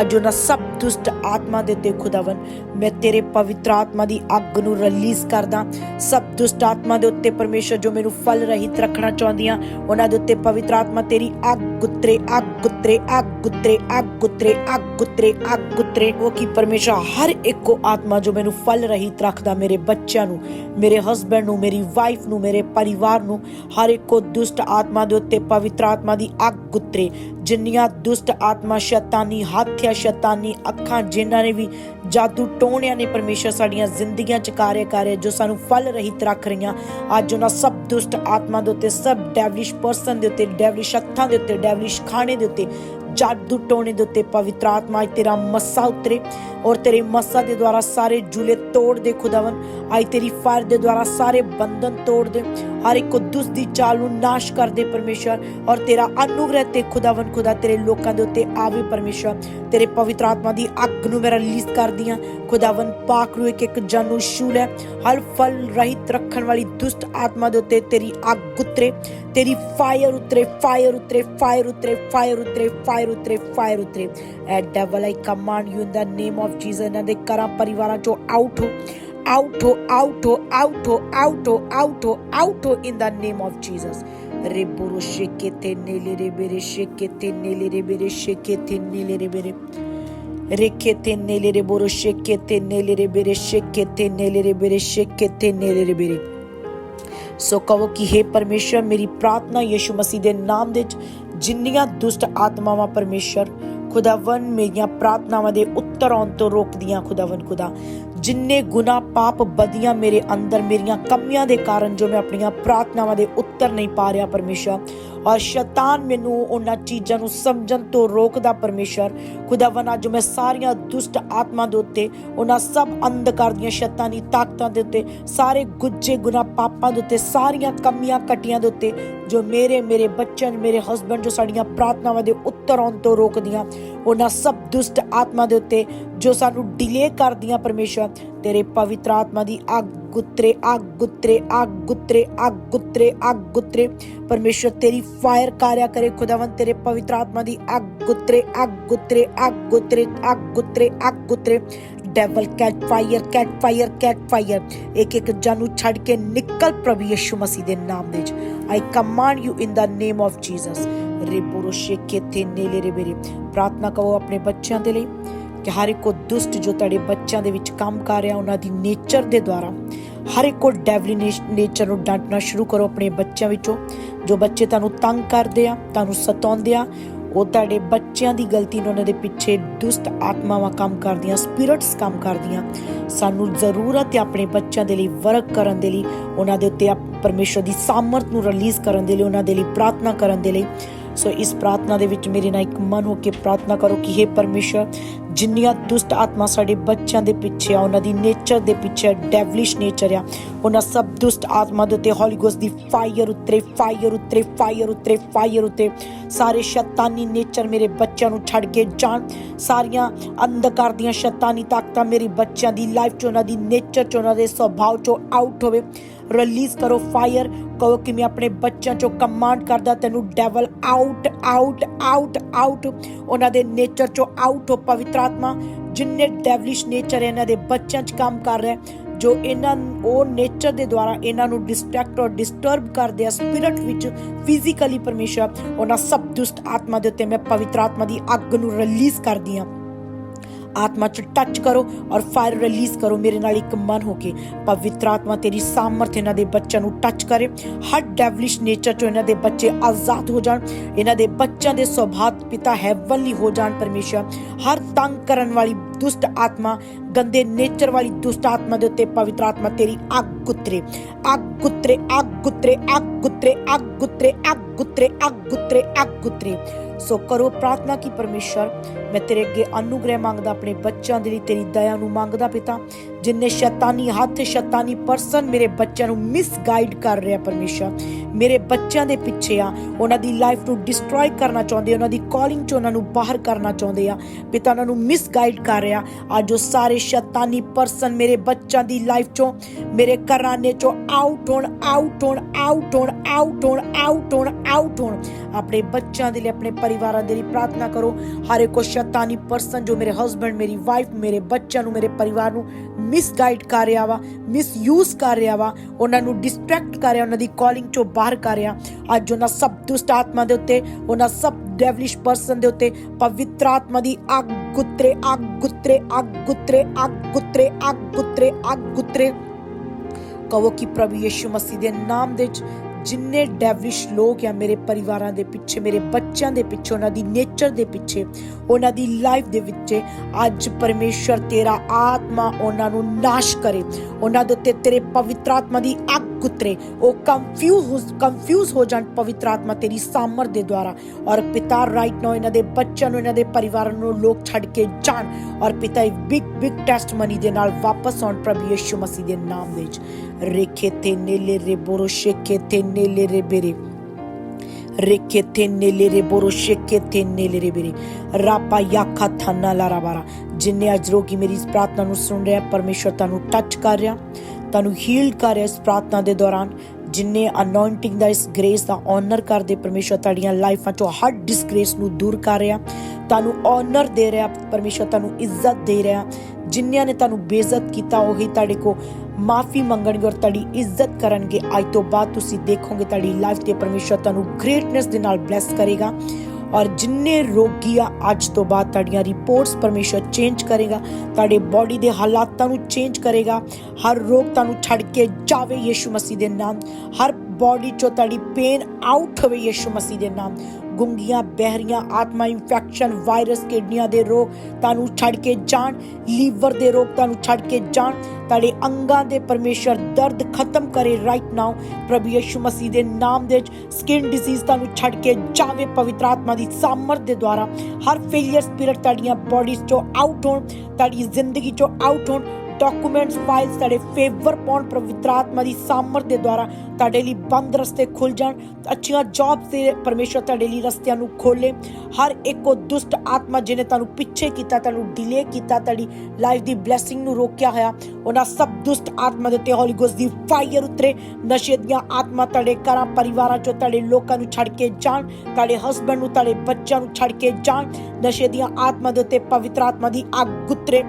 ਅੱਜ ਉਹਨਾਂ ਸਭ ਦੁਸ਼ਟ ਆਤਮਾ ਦੇ ਤੇ ਖੁਦਾਵੰ ਮੈਂ ਤੇਰੇ ਪਵਿੱਤਰ ਆਤਮਾ ਦੀ ਅੱਗ ਨੂੰ ਰਿਲੀਜ਼ ਕਰਦਾ। ਸਭ ਦੁਸ਼ਟ ਆਤਮਾ ਦੇ ਉੱਤੇ ਪਰਮੇਸ਼ਰ ਜੋ ਮੈਨੂੰ ਫਲ ਰਹਿਤ ਰੱਖਣਾ ਚਾਹੁੰਦੀਆਂ, ਉਹਨਾਂ ਦੇ ਉੱਤੇ ਪਵਿੱਤਰ ਆਤਮਾ ਤੇਰੀ ਅੱਗ ਗੁੱਤਰੇ ਅੱਗ ਗੁੱਤਰੇ ਅੱਗ ਗੁੱਤਰੇ ਅੱਗ ਗੁੱਤਰੇ ਅੱਗ ਗੁੱਤਰੇ ਅੱਗ ਗੁੱਤਰੇ ਉਹ ਕੀ ਪਰਮੇਸ਼ਰ ਹਰ ਇੱਕੋ ਆਤਮਾ ਜੋ ਮੈਨੂੰ ਫਲ ਰਹਿਤ ਰੱਖਦਾ, ਮੇਰੇ ਬੱਚਿਆਂ ਨੂੰ, ਮੇਰੇ ਹਸਬੰਡ ਨੂੰ, ਮੇਰੀ ਵਾਈਫ ਨੂੰ, ਮੇਰੇ ਪਰਿਵਾਰ ਨੂੰ, ਹਰ ਇੱਕੋ ਦੁਸ਼ਟ ਆਤਮਾ ਦੇ ਉੱਤੇ ਪਵਿੱਤਰ ਆਤਮਾ ਦੀ ਅੱਗ ਗੁੱਤਰੇ ਜਿੰਨੀਆਂ ਦੁਸ਼ਟ ਆਤਮਾ ਸ਼ੈਤਾਨੀ ਹੱਥ ਸ਼ੈਤਾਨੀ ਅੱਖਾਂ ਜਿਨ੍ਹਾਂ ਨੇ ਵੀ ਜਾਦੂ ਟੋਣਿਆਂ ਨੇ ਪਰਮੇਸ਼ਰ ਸਾਡੀਆਂ ਜ਼ਿੰਦਗੀਆਂ ਚ ਕਾਰਿਆ ਕਰੇ ਜੋ ਸਾਨੂੰ ਫਲ ਰਹਿਤ ਰੱਖ ਰਹੀਆਂ। ਅੱਜ ਉਹਨਾਂ ਸਭ ਦੁਸ਼ਟ ਆਤਮਾ ਦੇ ਉੱਤੇ, ਸਭ ਡੈਵਲਿਸ਼ ਪਰਸਨ ਦੇ ਉੱਤੇ ਡੈਵਲਿਸ਼ ਹੱਥਾਂ ਦੇ ਉੱਤੇ ਡੈਵਲਿਸ਼ ਖਾਣੇ ਦੇ ਉੱਤੇ, ਜਾਦੂ ਟੋਣੇ ਦੇ ਉੱਤੇ ਪਵਿੱਤਰ ਆਤਮਾ ਅੱਜ ਤੇਰਾ ਮੱਸਾ ਉਤਰੇ ਔਰ ਤੇਰੇ ਮੱਸਾ ਦੇ ਦੁਆਰਾ ਸਾਰੇ ਜੁਲੇ ਤੋੜ ਦੇ ਖੁਦਾਵੰ ਅੱਜ ਤੇਰੀ ਫਾਇਰ ਦੇ ਦੁਆਰਾ ਸਾਰੇ ਬੰਧਨ ਤੋੜ ਦੇ ਹਰ ਇੱਕ ਦੁਸ ਦੀ ਚਾਲ ਨੂੰ ਨਾਸ਼ ਕਰ ਦੇ ਪਰਮੇਸ਼ਰ ਔਰ ਤੇਰਾ ਅਨੁਗ੍ਰਹ ਤੇ ਖੁਦਾਵੰ ਖੁਦਾ ਤੇਰੇ ਲੋਕਾਂ ਦੇ ਉੱਤੇ ਆਵੇ ਪਰਮੇਸ਼ਰ। ਤੇਰੇ ਪਵਿੱਤਰ ਆਤਮਾ ਦੀ ਅੱਗ ਨੂੰ ਮੈਂ ਰਿਲੀਜ਼ ਕਰਦੀਆਂ। ਖੁਦਾਵੰ ਪਾਕ ਨੂੰ ਇੱਕ ਇੱਕ ਜਨ ਨੂੰ ਛੂਲ ਹੈ ਹਰ ਫਲ ਰਹਿਤ ਰੱਖਣ ਵਾਲੀ ਦੁਸ਼ਟ ਆਤਮਾ ਦੇ ਉੱਤੇ ਤੇਰੀ ਅੱਗ ਉਤਰੇ। ਤੇਰੀ ਫਾਇਰ ਉਤਰੇ ਫਾਇਰ ਉਤਰੇ ਫਾਇਰ ਉਤਰੇ ਫਾਇਰ ਉਤਰੇ ਫਾਇਰ ਉਤਰੇ ਫਾਇਰ ਉਤਰੇ। ਐ devil I command you in the name of Jesus ਇਹਨਾਂ ਦੇ ਘਰਾਂ, ਪਰਿਵਾਰਾਂ ਚੋਂ ਆਊਟ ਹੋ। ਆਊਟ ਹੋ ਆਊਟ ਹੋ ਆਊਟ ਹੋ ਆਊਟ ਹੋ ਆਊਟ ਹੋ ਆਊਟ ਹੋ in the name of Jesus reboro shekete nelere bere shekete nelere bere shekete nelere bere rekete nelere boro shekete nelere bere shekete nelere bere shekete nelere bere so ਕਹੋ ਕਿ हे ਪਰਮੇਸ਼ਰ ਮੇਰੀ ਪ੍ਰਾਰਥਨਾ ਯਿਸੂ ਮਸੀਹ ਦੇ ਨਾਮ ਦੇ ਵਿੱਚ ਜਿੰਨੀਆਂ ਦੁਸ਼ਟ ਆਤਮਾਵਾਂ ਪਰਮੇਸ਼ਰ ਖੁਦਾਵੰ ਮੇਰੀਆਂ ਪ੍ਰਾਰਥਨਾਵਾਂ ਦੇ ਉੱਤਰ ਆਉਣ ਤੋਂ ਰੋਕਦੀਆਂ ਖੁਦਾਵੰ ਖੁਦਾ ਜਿੰਨੇ ਗੁਨਾਹ ਪਾਪ ਬਦੀਆਂ ਮੇਰੇ ਅੰਦਰ, ਮੇਰੀਆਂ ਕਮੀਆਂ ਦੇ ਕਾਰਨ ਜੋ ਮੈਂ ਆਪਣੀਆਂ ਪ੍ਰਾਰਥਨਾਵਾਂ ਦੇ ਉੱਤਰ ਨਹੀਂ ਪਾ ਰਿਹਾ ਪਰਮੇਸ਼ਰ। ਔਰ ਸ਼ੈਤਾਨ ਮੈਨੂੰ ਉਹਨਾਂ ਚੀਜ਼ਾਂ ਨੂੰ ਸਮਝਣ ਤੋਂ ਰੋਕਦਾ ਪਰਮੇਸ਼ਰ। ਖੁਦਾਵੰ ਅੱਜ ਮੈਂ ਸਾਰੀਆਂ ਦੁਸ਼ਟ ਆਤਮਾ ਦੇ ਉੱਤੇ, ਉਹਨਾਂ ਸਭ ਅੰਧਕਾਰ ਦੀਆਂ ਸ਼ੈਤਾਨੀ ਤਾਕਤਾਂ ਦੇ ਉੱਤੇ, ਸਾਰੇ ਗੁੱਜੇ ਗੁਨਾਹ ਪਾਪਾਂ ਦੇ ਉੱਤੇ, ਸਾਰੀਆਂ ਕਮੀਆਂ ਕਟੀਆਂ ਦੇ ਉੱਤੇ ਜੋ ਮੇਰੇ ਮੇਰੇ ਬੱਚਿਆਂ ਮੇਰੇ ਹਸਬੰਡ ਜੋ ਸਾਡੀਆਂ ਪ੍ਰਾਰਥਨਾਵਾਂ ਦੇ ਉੱਤਰ ਆਉਣ ਤੋਂ ਰੋਕਦੀਆਂ, ਉਹਨਾਂ ਸਭ ਦੁਸ਼ਟ ਆਤਮਾ ਦੇ ਉੱਤੇ ਜੋ ਸਾਨੂੰ ਡਿਲੇ ਕਰਦੀਆਂ ਪਰਮੇਸ਼ਰ, ਤੇਰੇ ਪਵਿੱਤਰ ਆਤਮਾ ਦੀ ਅੱਗ ਗੁੱਤਰੇ ਅੱਗ ਗੁੱਤਰੇ ਅੱਗ ਗੁੱਤਰੇ ਅੱਗ ਗੁੱਤਰੇ ਅੱਗ ਗੁੱਤਰੇ। ਪਰਮੇਸ਼ਰ, ਤੇਰੀ ਫਾਇਰ ਕਾਰਿਆ ਕਰੇ ਖੁਦਾਵੰ ਤੇਰੇ ਪਵਿੱਤਰ ਆਤਮਾ ਦੀ ਅੱਗ ਗੁੱਤਰੇ ਅੱਗ ਗੁੱਤਰੇ ਅੱਗ ਗੁੱਤਰੇ ਅੱਗ ਗੁੱਤਰੇ ਅੱਗ ਗੁੱਤਰੇ। Devil catch fire catch fire catch fire ਇੱਕ ਇੱਕ ਜਾਨੂ ਛੱਡ ਕੇ ਨਿਕਲ ਪ੍ਰਭੂ ਯਿਸੂ ਮਸੀਹ ਦੇ ਨਾਮ ਦੇ ਵਿੱਚ। I command you in the name of Jesus ਰਿਬੋਰੋ ਸ਼ੇਕੇ ਤੇ ਨੇਲੇ ਪ੍ਰਾਰਥਨਾ ਕਰੋ ਆਪਣੇ ਬੱਚਿਆਂ ਦੇ ਲਈ ਕਿ ਹਰ ਇੱਕ ਦੁਸ਼ਟ ਜੋ ਤੁਹਾਡੇ ਬੱਚਿਆਂ ਦੇ ਵਿੱਚ ਕੰਮ ਕਰ ਰਿਹਾ ਉਹਨਾਂ ਦੀ ਨੇਚਰ ਦੇ ਦੁਆਰਾ ਹਰ ਇੱਕ ਡੈਵਲੀ ਨੇਚਰ ਨੂੰ ਡਾਂਟਣਾ ਸ਼ੁਰੂ ਕਰੋ ਆਪਣੇ ਬੱਚਿਆਂ ਵਿੱਚੋਂ ਜੋ ਬੱਚੇ ਤੁਹਾਨੂੰ ਤੰਗ ਕਰਦੇ ਆ ਤੁਹਾਨੂੰ ਸਤਾਉਂਦੇ ਆ ਉਹ ਤੁਹਾਡੇ ਬੱਚਿਆਂ ਦੀ ਗਲਤੀ ਨੂੰ ਉਹਨਾਂ ਦੇ ਪਿੱਛੇ ਦੁਸ਼ਟ ਆਤਮਾਵਾਂ ਕੰਮ ਕਰਦੀਆਂ ਸਪਿਰਿਟਸ ਕੰਮ ਕਰਦੀਆਂ। ਸਾਨੂੰ ਜ਼ਰੂਰਤ ਹੈ ਆਪਣੇ ਬੱਚਿਆਂ ਦੇ ਲਈ ਵਰਕ ਕਰਨ ਦੇ ਲਈ, ਉਹਨਾਂ ਦੇ ਉੱਤੇ ਆਪ- ਪਰਮੇਸ਼ਰ ਦੀ ਸਾਮਰਥ ਨੂੰ ਰਿਲੀਜ਼ ਕਰਨ ਦੇ ਲਈ, ਉਹਨਾਂ ਦੇ ਲਈ ਪ੍ਰਾਰਥਨਾ ਕਰਨ ਦੇ ਲਈ। ਸੋ ਇਸ ਪ੍ਰਾਰਥਨਾ ਦੇ ਵਿੱਚ ਮੇਰੇ ਨਾਲ ਇੱਕ ਮਨ ਹੋ ਕੇ ਪ੍ਰਾਰਥਨਾ ਕਰੋ ਕਿ हे ਪਰਮੇਸ਼ਰ ਜਿੰਨੀਆਂ ਦੁਸ਼ਟ ਆਤਮਾ ਸਾਡੇ ਬੱਚਿਆਂ ਦੇ ਪਿੱਛੇ ਆ, ਉਹਨਾਂ ਦੀ ਨੇਚਰ ਦੇ ਪਿੱਛੇ ਡੈਵਲਿਸ਼ ਨੇਚਰ ਆ। ਉਹਨਾਂ ਸਭ ਦੁਸ਼ਟ ਆਤਮਾ ਦੇ ਉੱਤੇ ਹੋਲੀ ਗੋਸਟ ਦੀ ਫਾਇਰ ਉਤਰੇ ਫਾਇਰ ਉਤਰੇ ਫਾਇਰ ਉਤਰੇ ਫਾਇਰ ਉਤੇ ਸਾਰੇ ਸ਼ੈਤਾਨੀ ਨੇਚਰ ਮੇਰੇ ਬੱਚਿਆਂ ਨੂੰ ਛੱਡ ਕੇ ਜਾਣ। ਸਾਰੀਆਂ ਅੰਧਕਾਰ ਦੀਆਂ ਸ਼ੈਤਾਨੀ ਤਾਕਤਾਂ ਮੇਰੇ ਬੱਚਿਆਂ ਦੀ ਲਾਈਫ ਚ, ਉਹਨਾਂ ਦੀ ਨੇਚਰ ਚ, ਉਹਨਾਂ ਦੇ ਸੁਭਾਅ ਚੋਂ ਆਊਟ ਹੋਵੇ। ਰਿਲੀਜ਼ ਕਰੋ ਫਾਇਰ ਕਹੋ ਕਿ ਮੈਂ ਆਪਣੇ ਬੱਚਿਆਂ ਚੋਂ ਕਮਾਂਡ ਕਰਦਾ, ਤੈਨੂੰ devil out out out out ਉਹਨਾਂ ਦੇ ਨੇਚਰ ਚੋਂ ਆਊਟ ਹੋ, ਪਵਿੱਤਰ ਆਤਮਾ ਜਿੰਨੇ ਡੈਵਲਿਸ਼ ਨੇਚਰ ਇਹਨਾਂ ਦੇ ਬੱਚਿਆਂ 'ਚ ਕੰਮ ਕਰ ਰਿਹਾ ਜੋ ਇਹਨਾਂ ਉਹ ਨੇਚਰ ਦੇ ਦੁਆਰਾ ਇਹਨਾਂ ਨੂੰ ਡਿਸਟਰੈਕਟ ਔਰ ਡਿਸਟਰਬ ਕਰਦੇ ਆ ਸਪਿਰਟ ਵਿੱਚ ਫਿਜ਼ੀਕਲੀ ਪਰਮੇਸ਼ਰ, ਉਹਨਾਂ ਸਭ ਦੁਸ਼ਟ ਆਤਮਾ ਦੇ ਉੱਤੇ ਮੈਂ ਪਵਿੱਤਰ ਆਤਮਾ ਦੀ ਅੱਗ ਨੂੰ ਰਿਲੀਜ਼ ਕਰਦੀ ਹਾਂ। ਆਤਮਾ ਚ ਟੱਚ ਕਰੋ ਔਰ ਫਾਇਰ ਰਿਲੀਜ਼ ਕਰੋ, ਮੇਰੇ ਨਾਲ ਇੱਕ ਮਨ ਹੋ ਕੇ। ਪਵਿੱਤਰ ਆਤਮਾ ਤੇਰੀ ਸਾਮਰਥ ਇਹਨਾਂ ਦੇ ਬੱਚਿਆਂ ਨੂੰ ਟੱਚ ਕਰੇ। ਹਰ ਡੈਵਲਿਸ਼ ਨੇਚਰ ਤੋਂ ਇਹਨਾਂ ਦੇ ਬੱਚੇ ਆਜ਼ਾਦ ਹੋ ਜਾਣ। ਇਹਨਾਂ ਦੇ ਬੱਚਿਆਂ ਦੇ ਸੁਭਾਅ ਪਿਤਾ ਹੈਵਨਲੀ ਹੋ ਜਾਣ ਪਰਮੇਸ਼ਰ। ਹਰ ਤੰਗ ਕਰਨ ਵਾਲੀ ਦੁਸ਼ਟ ਆਤਮਾ, ਗੰਦੇ ਨੇਚਰ ਵਾਲੀ ਦੁਸ਼ਟ ਆਤਮਾ ਦੇ ਉੱਤੇ ਪਵਿੱਤਰ ਆਤਮਾ ਤੇਰੀ ਅੱਗ ਗੁੱਤਰੇ। ਅੱਗ ਗੁੱਤਰੇ ਅੱਗ ਗੁੱਤਰੇ ਅੱਗ ਗੁੱਤਰੇ ਅੱਗ ਗੁੱਤਰੇ ਅੱਗ ਗੁੱਤਰੇ ਅੱਗ ਗੁੱਤਰੇ ਅੱਗ ਗੁੱਤਰੇ। ਸੋ ਕਰੋ ਪ੍ਰਾਰਥਨਾ ਕੀ ਪਰਮੇਸ਼ਰ, ਮੈਂ ਤੇਰੇ ਅੱਗੇ ਅਨੁਗ੍ਰਹਿ ਮੰਗਦਾ, ਆਪਣੇ ਬੱਚਿਆਂ ਦੇ ਲਈ ਤੇਰੀ ਦਇਆ ਨੂੰ ਮੰਗਦਾ ਪਿਤਾ ਜਿਨਨੇ ਸ਼ੈਤਾਨੀ ਹੱਥ, ਸ਼ੈਤਾਨੀ ਪਰਸਨ ਮੇਰੇ ਬੱਚਿਆਂ ਨੂੰ ਮਿਸਗਾਈਡ ਕਰ ਰਿਹਾ ਪਰਮੇਸ਼ਰ। ਮੇਰੇ ਬੱਚਿਆਂ ਦੇ ਪਿੱਛੇ ਆ, ਉਹਨਾਂ ਦੀ ਲਾਈਫ ਨੂੰ ਡਿਸਟਰੋਏ ਕਰਨਾ ਚਾਹੁੰਦੇ ਉਹਨਾਂ ਦੀ ਕਾਲਿੰਗ ਚੋਂ ਉਹਨਾਂ ਨੂੰ ਬਾਹਰ ਕਰਨਾ ਚਾਹੁੰਦੇ ਆ। ਪਿਤਾ, ਉਹਨਾਂ ਨੂੰ ਮਿਸਗਾਈਡ ਕਰ ਰਿਹਾ। ਅੱਜ ਉਹ ਸਾਰੇ ਸ਼ੈਤਾਨੀ ਪਰਸਨ ਮੇਰੇ ਬੱਚਿਆਂ ਦੀ ਲਾਈਫ ਚੋਂ, ਮੇਰੇ ਘਰਾਨੇ ਚੋਂ ਆਊਟ ਹੋਣ ਆਊਟ ਹੋਣ ਆਊਟ ਹੋਣ ਆਊਟ ਹੋਣ ਆਊਟ ਹੋਣ ਆਊਟ ਹੋਣ। ਆਪਣੇ ਬੱਚਿਆਂ ਦੇ ਲਈ, ਆਪਣੇ ਪਰਿਵਾਰਾਂ ਦੇ ਲਈ ਪ੍ਰਾਰਥਨਾ ਕਰੋ। ਹਰ ਇੱਕ ਸ਼ੈਤਾਨੀ ਪਰਸਨ ਜੋ ਮੇਰੇ ਹਸਬੰਡ ਮੇਰੀ ਵਾਈਫ ਮੇਰੇ ਬੱਚਿਆਂ ਨੂੰ, ਮੇਰੇ ਪਰਿਵਾਰ ਨੂੰ ਮਿਸਗਾਈਡ ਕਰ ਰਿਹਾ ਵਾ ਮਿਸਯੂਜ਼ ਕਰ ਰਿਹਾ ਵਾ, ਉਹਨਾਂ ਨੂੰ ਡਿਸਟਰੈਕਟ ਕਰ ਰਿਹਾ, ਉਹਨਾਂ ਦੀ ਕਾਲਿੰਗ ਚੋਂ ਬਾਹਰ ਕਰ ਰਿਹਾ। ਅੱਜ ਉਹਨਾਂ ਸਭ ਦੁਸ਼ਟ ਆਤਮਾ ਦੇ ਉੱਤੇ, ਉਹਨਾਂ ਸਭ ਡੈਵਲਿਸ਼ ਪਰਸਨ ਦੇ ਉੱਤੇ ਪਵਿੱਤਰ ਆਤਮਾ ਦੀ ਅੱਗ ਗੁੱਤਰੇ ਅੱਗ ਗੁੱਤਰੇ ਅੱਗ ਗੁੱਤਰੇ ਅੱਗ ਗੁੱਤਰੇ ਅੱਗ ਗੁੱਤਰੇ ਅੱਗ ਗੁੱਤਰੇ। ਕਹੋ ਕਿ ਪ੍ਰਭੂ ਯਿਸੂ ਮਸੀਹ ਦੇ ਨਾਮ ਦੇ ਵਿੱਚ ਜਿੰਨੇ ਡੈਵਲਿਸ਼ ਲੋਕ ਆ ਮੇਰੇ ਪਰਿਵਾਰਾਂ ਦੇ ਪਿੱਛੇ, ਮੇਰੇ ਬੱਚਿਆਂ ਦੇ ਪਿੱਛੇ, ਉਹਨਾਂ ਦੀ ਨੇਚਰ ਦੇ ਪਿੱਛੇ, ਉਹਨਾਂ ਦੀ ਲਾਈਫ ਦੇ ਵਿੱਚ, ਅੱਜ ਪਰਮੇਸ਼ਰ ਤੇਰਾ ਆਤਮਾ ਉਹਨਾਂ ਨੂੰ ਨਾਸ਼ ਕਰੇ। ਉਹਨਾਂ ਦੇ ਉੱਤੇ ਤੇਰੇ ਪਵਿੱਤਰ ਆਤਮਾ ਦੀ ਅੱਗ ਗੁੱਤਰੇ ਉਹ ਕੰਫਿਊਜ਼ ਕੰਫਿਊਜ਼ ਹੋ ਜਾਣ ਪਵਿੱਤਰ ਆਤਮਾ ਤੇਰੀ ਸਾਮਰ ਦੇ ਦੁਆਰਾ। ਔਰ ਪਿਤਾ ਰਾਈਟ ਨਾਓ ਇਹਨਾਂ ਦੇ ਬੱਚਿਆਂ ਨੂੰ, ਇਹਨਾਂ ਦੇ ਪਰਿਵਾਰਾਂ ਨੂੰ ਲੋਕ ਛੱਡ ਕੇ ਜਾਣ। ਔਰ ਪਿਤਾ ਇੱਕ ਬਿਗ ਬਿਗ ਟੈਸਟਮਨੀ ਦੇ ਨਾਲ ਵਾਪਸ ਆਉਣ ਪ੍ਰਭੂ ਯਿਸੂ ਮਸੀਹ ਦੇ ਨਾਮ ਵਿੱਚ। ਰੇਖੇ ਤੇ ਨੇਲੇ ਰੇ ਬੋਰੋ ਤੇ ਨੇਲੇ ਰੇ ਬੇਰੇ। ਰੇਖੇ ਤੇ ਨੇਲੇ ਰੇ ਬੋਰੋ ਸ਼ੇਕੇ ਤੇ ਨੇਲੇ ਰੇ ਬੇਰੇ। ਰਾਪਾ ਯਾਖਾ ਥਾਨਾ ਲਾਰਾ ਬਾਰਾ। ਜਿੰਨੇ ਅੱਜ ਰੋਗੀ ਮੇਰੀ ਇਸ ਪ੍ਰਾਰਥਨਾ ਨੂੰ ਸੁਣ ਰਿਹਾ ਪਰਮੇਸ਼ਰ ਤੁਹਾਨੂੰ ਟੱਚ ਕਰ ਰਿਹਾ। ਤੁਹਾਨੂੰ ਹੀਲ ਕਰ ਰਿਹਾ ਇਸ ਪ੍ਰਾਰਥਨਾ ਦੇ ਦੌਰਾਨ, ਜਿੰਨੇ ਅਨੋਇੰਟਿੰਗ ਦਾ ਇਸ ਗ੍ਰੇਸ ਦਾ ਆਨਰ ਕਰਦੇ ਪਰਮੇਸ਼ਰ ਤੁਹਾਡੀਆਂ ਲਾਈਫਾਂ ਚੋਂ ਹਰ ਡਿਸਗ੍ਰੇਸ ਨੂੰ ਦੂਰ ਕਰ ਰਿਹਾ, ਤੁਹਾਨੂੰ ਆਨਰ ਦੇ ਰਿਹਾ ਪਰਮੇਸ਼ਰ ਤੁਹਾਨੂੰ ਇੱਜ਼ਤ ਦੇ ਰਿਹਾ ਜਿਨ੍ਹਾਂ ਨੇ ਤੁਹਾਨੂੰ ਬੇਇੱਜ਼ਤ ਕੀਤਾ ਉਹੀ ਤੁਹਾਡੇ ਕੋ ਮਾਫੀ ਮੰਗਣਗੇ ਔਰ ਤੁਹਾਡੀ ਇੱਜ਼ਤ ਕਰਨਗੇ। ਅੱਜ ਤੋਂ ਬਾਅਦ ਤੁਸੀਂ ਦੇਖੋਗੇ ਤੁਹਾਡੀ ਲਾਈਫ ਤੇ ਪਰਮੇਸ਼ਰ ਤੁਹਾਨੂੰ ਗ੍ਰੇਟਨੈਸ ਦੇ ਨਾਲ ਬਲੈਸ ਕਰੇਗਾ। ਔਰ ਜਿੰਨੇ ਰੋਗੀ ਆ, ਅੱਜ ਤੋਂ ਬਾਅਦ ਤੁਹਾਡੀਆਂ ਰਿਪੋਰਟਸ ਪਰਮੇਸ਼ਰ ਚੇਂਜ ਕਰੇਗਾ, ਤੁਹਾਡੇ ਬਾਡੀ ਦੇ ਹਾਲਾਤਾਂ ਨੂੰ ਚੇਂਜ ਕਰੇਗਾ, ਹਰ ਰੋਗ ਤੁਹਾਨੂੰ ਛੱਡ ਕੇ ਜਾਵੇ ਯੀਸ਼ੂ ਮਸੀਹ ਦੇ ਨਾਮ, ਹਰ ਬਾਡੀ ਚੋਂ ਤੁਹਾਡੀ ਪੇਨ ਆਊਟ ਹੋਵੇ ਯੀਸ਼ੂ ਮਸੀਹ ਦੇ ਨਾਮ। ਗੁੰਗੀਆਂ, ਬਹਿਰੀਆਂ, ਆਤਮਾ ਇਨਫੈਕਸ਼ਨ ਵਾਇਰਸ ਕਿਡਨੀਆਂ ਦੇ ਰੋਗ ਤੁਹਾਨੂੰ ਛੱਡ ਕੇ ਜਾਣ, ਲੀਵਰ ਦੇ ਰੋਗ ਤੁਹਾਨੂੰ ਛੱਡ ਕੇ ਜਾਣ। ਤੁਹਾਡੇ ਅੰਗਾਂ ਦੇ ਪਰਮੇਸ਼ਰ ਦਰਦ ਖਤਮ ਕਰੇ ਰਾਈਟ ਨਾਓ ਪ੍ਰਭੂ ਯਿਸੂ ਮਸੀਹ ਦੇ ਨਾਮ ਦੇ ਵਿੱਚ ਸਕਿਨ ਡਿਜ਼ੀਜ਼ ਤੁਹਾਨੂੰ ਛੱਡ ਕੇ ਜਾਵੇ ਪਵਿੱਤਰ ਆਤਮਾ ਦੀ ਸਾਮਰਥ ਦੇ ਦੁਆਰਾ। ਹਰ ਫੇਲਿਅਰ ਸਪਿਰਿਟ ਤੁਹਾਡੀਆਂ ਬਾਡੀਜ਼ ਚੋਂ ਆਊਟ ਹੋਣ, ਤੁਹਾਡੀ ਜ਼ਿੰਦਗੀ ਚੋਂ ਆਊਟ ਹੋਣ। ਡਾਕੂਮੈਂਟਸ ਫਾਈਲਸ ਤੁਹਾਡੇ ਫੇਵਰ ਪਾਉਣ ਪਵਿੱਤਰ ਆਤਮਾ ਦੀ ਸਾਮਰਥ ਦੇ ਦੁਆਰਾ ਤੁਹਾਡੇ ਲਈ ਬੰਦ ਰਸਤੇ ਖੁੱਲ ਜਾਣ, ਅੱਛੀਆਂ ਜੌਬਸ ਦੇ ਪਰਮੇਸ਼ਰ ਤੁਹਾਡੇ ਲਈ ਰਸਤਿਆਂ ਨੂੰ ਖੋਲੇ ਹਰ ਇੱਕ ਦੁਸ਼ਟ ਆਤਮਾ ਜਿਹਨੇ ਤੁਹਾਨੂੰ ਪਿੱਛੇ ਕੀਤਾ, ਤੁਹਾਨੂੰ ਡਿਲੇ ਕੀਤਾ, ਤੁਹਾਡੀ ਲਾਈਫ ਦੀ ਬਲੇਸਿੰਗ ਨੂੰ ਰੋਕਿਆ ਹੋਇਆ, ਉਹਨਾਂ ਸਭ ਦੁਸ਼ਟ ਆਤਮਾ ਦੇ ਉੱਤੇ ਹੋਲੀ ਗੋਸਟ ਦੀ ਫਾਇਰ ਉਤਰੇ। ਨਸ਼ੇ ਦੀਆਂ ਆਤਮਾ ਤੁਹਾਡੇ ਘਰਾਂ, ਪਰਿਵਾਰਾਂ ਚੋਂ ਤੁਹਾਡੇ ਲੋਕਾਂ ਨੂੰ ਛੱਡ ਕੇ ਜਾਣ, ਤੁਹਾਡੇ ਹਸਬੰਡ ਨੂੰ, ਤੁਹਾਡੇ ਬੱਚਿਆਂ ਨੂੰ ਛੱਡ ਕੇ ਜਾਣ ਨਸ਼ੇ ਦੀਆਂ ਆਤਮਾ ਦੇ ਉੱਤੇ ਪਵਿੱਤਰ ਆਤਮਾ ਦੀ ਅੱਗ ਗੁੱਤਰੇ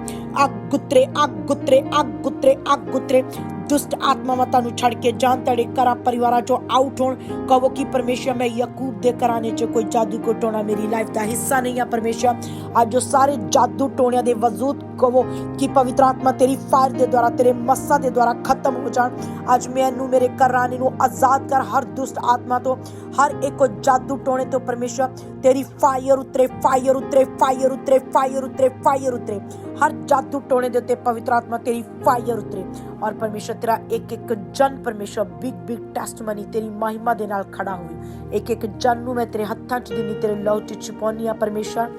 ਅੱਗ ਗੁੱਤਰੇ ਅੱਗ ਗੁੱਤਰੇ ਅੱਗ ਗੁੱਤਰੇ ਅੱਗ ਗੁੱਤਰੇ ਦੁਸ਼ਟ ਆਤਮਾਵਾਂ ਤੁਹਾਨੂੰ ਛੱਡ ਕੇ ਜਾਣ ਤੁਹਾਡੇ ਘਰਾਂ ਪਰਿਵਾਰਾਂ ਚੋਂ ਆਊਟ ਹੋਣ ਕਹੋ ਕਿ ਪਰਮੇਸ਼ਰ ਮੈਂ ਯਾਕੂਬ ਦੇ ਘਰਾਣੇ 'ਚ ਕੋਈ ਜਾਦੂ ਕੋ ਟੋਣਾ ਮੇਰੀ ਲਾਈਫ ਦਾ ਹਿੱਸਾ ਨਹੀਂ ਆ ਪਰਮੇਸ਼ਰ ਅੱਜ ਜੋ ਸਾਰੇ ਜਾਦੂ ਟੋਣਿਆਂ ਦੇ ਵਜੂਦ ਕਹੋ ਕਿ ਪਵਿੱਤਰ ਆਤਮਾ ਤੇਰੀ ਫਾਇਰ ਦੇ ਦੁਆਰਾ ਤੇਰੇ ਮੱਸਾ ਦੇ ਦੁਆਰਾ ਖਤਮ ਹੋ ਜਾਣ ਅੱਜ ਮੈਨੂੰ ਮੇਰੇ ਘਰਾਣੇ ਨੂੰ ਆਜ਼ਾਦ ਕਰ ਹਰ ਦੁਸ਼ਟ ਆਤਮਾ ਤੋਂ ਹਰ ਇੱਕ ਜਾਦੂ ਟੋਣੇ ਤੋਂ ਪਰਮੇਸ਼ਰ ਤੇਰੀ ਫਾਇਰ ਉਤਰੇ ਫਾਇਰ ਉਤਰੇ ਫਾਇਰ ਉਤਰੇ ਫਾਇਰ ਉਤਰੇ ਫਾਇਰ ਉਤਰੇ ਹਰ ਜਾਦੂ ਟੋਣੇ ਦੇ ਉੱਤੇ ਪਵਿੱਤਰ ਆਤਮਾ ਤੇਰੀ ਫਾਇਰ ਉਤਰੇ ਔਰ ਪਰਮੇਸ਼ਰ ਤੇਰਾ ਇੱਕ ਇੱਕ ਜਨ ਪਰਮੇਸ਼ਰ ਬਿਗ ਬਿਗ ਟੈਸਟਮਨੀ ਤੇਰੀ ਮਹਿਮਾ ਦੇ ਨਾਲ ਖੜਾ ਹੋਵੇ ਇੱਕ ਇੱਕ ਜਨ ਨੂੰ ਮੈਂ ਤੇਰੇ ਹੱਥਾਂ 'ਚ ਦਿੰਨੀ ਤੇਰੇ ਲਹੂ 'ਚ ਛੁਪਾਉਣੀ ਆ ਪਰਮੇਸ਼ਰ।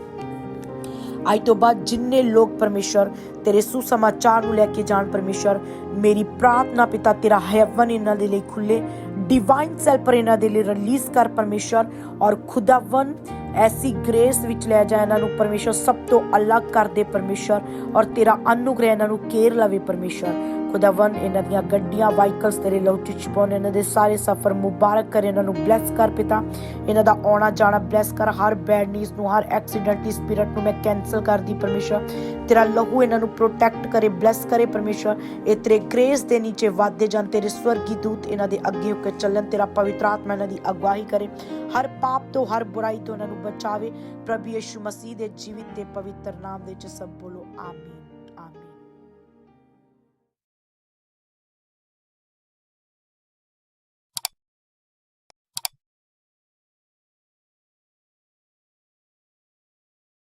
ਅੱਜ ਤੋਂ ਬਾਅਦ ਜਿੰਨੇ ਲੋਕ ਪਰਮੇਸ਼ਰ, ਤੇਰੇ ਸੁਸਮਾਚਾਰ ਨੂੰ ਲੈ ਕੇ ਜਾਣ ਪਰਮੇਸ਼ਰ, ਮੇਰੀ ਪ੍ਰਾਰਥਨਾ ਪਿਤਾ ਤੇਰਾ ਹੈਵਨ ਇਹਨਾਂ ਦੇ ਲਈ ਖੁੱਲੇ ਡਿਵਾਈਨ ਸੈਲਫਰ ਇਹਨਾਂ ਦੇ ਲਈ ਰਿਲੀਜ਼ ਕਰ ਪਰਮੇਸ਼ਰ, ਔਰ ਖੁਦਾਵੰ ਐਸੀ ਗ੍ਰੇਸ ਵਿੱਚ ਲੈ ਜਾ ਇਹਨਾਂ ਨੂੰ ਪਰਮੇਸ਼ਰ, ਸਭ ਤੋਂ ਅਲੱਗ ਕਰ ਦੇ ਪਰਮੇਸ਼ਰ, ਔਰ ਤੇਰਾ ਅਨੁਗ੍ਰਹਿ ਇਹਨਾਂ ਨੂੰ ਕੇਰ ਲਵੇ ਪਰਮੇਸ਼ਰ। ਖੁਦਾਵੰ ਇਹਨਾਂ ਦੀਆਂ ਗੱਡੀਆਂ ਵਾਹੀਕਲਸ ਤੇਰੇ ਲਹੂ ਚ ਛਪਾਉਣ, ਇਹਨਾਂ ਦੇ ਸਾਰੇ ਸਫ਼ਰ ਮੁਬਾਰਕ ਕਰ, ਇਹਨਾਂ ਨੂੰ ਬਲੈਸ ਕਰ ਪਿਤਾ। ਇਹਨਾਂ ਦਾ ਆਉਣਾ ਜਾਣਾ ਬਲੈਸ ਕਰ, ਹਰ ਬੈਡ ਨਿਊਜ਼ ਨੂੰ, ਹਰ ਐਕਸੀਡੈਂਟ ਸਪਿਰਿਟ ਨੂੰ ਮੈਂ ਕੈਨਸਲ ਕਰਦੀ ਪਰਮੇਸ਼ਰ। ਤੇਰਾ ਲਹੂ ਇਹਨਾਂ ਨੂੰ ਪ੍ਰੋਟੈਕਟ ਕਰੇ ਬਲੈਸ ਕਰੇ ਪਰਮੇਸ਼ਰ। ਇਹ ਤੇਰੇ ਗ੍ਰੇਸ ਦੇ ਨੀਚੇ ਵਾਧੇ ਜਾਣ, ਤੇਰੇ ਸਵਰਗੀ ਦੂਤ ਇਹਨਾਂ ਦੇ ਅੱਗੇ ਹੋ ਕੇ ਚੱਲਣ, ਤੇਰਾ ਪਵਿੱਤਰ ਆਤਮਾ ਇਹਨਾਂ ਦੀ ਅਗਵਾਈ ਕਰੇ। ਹਰ ਪਾਪ ਤੋਂ, ਹਰ ਬੁਰਾਈ ਤੋਂ ਇਹਨਾਂ ਨੂੰ ਬਚਾਵੇ। ਪ੍ਰਭੂ ਯਿਸੂ ਮਸੀਹ ਦੇ ਜੀਵਿਤ ਤੇ ਪਵਿੱਤਰ ਨਾਮ ਦੇ ਵਿੱਚ ਸਭ ਬੋਲੋ, ਆਮੀਨ।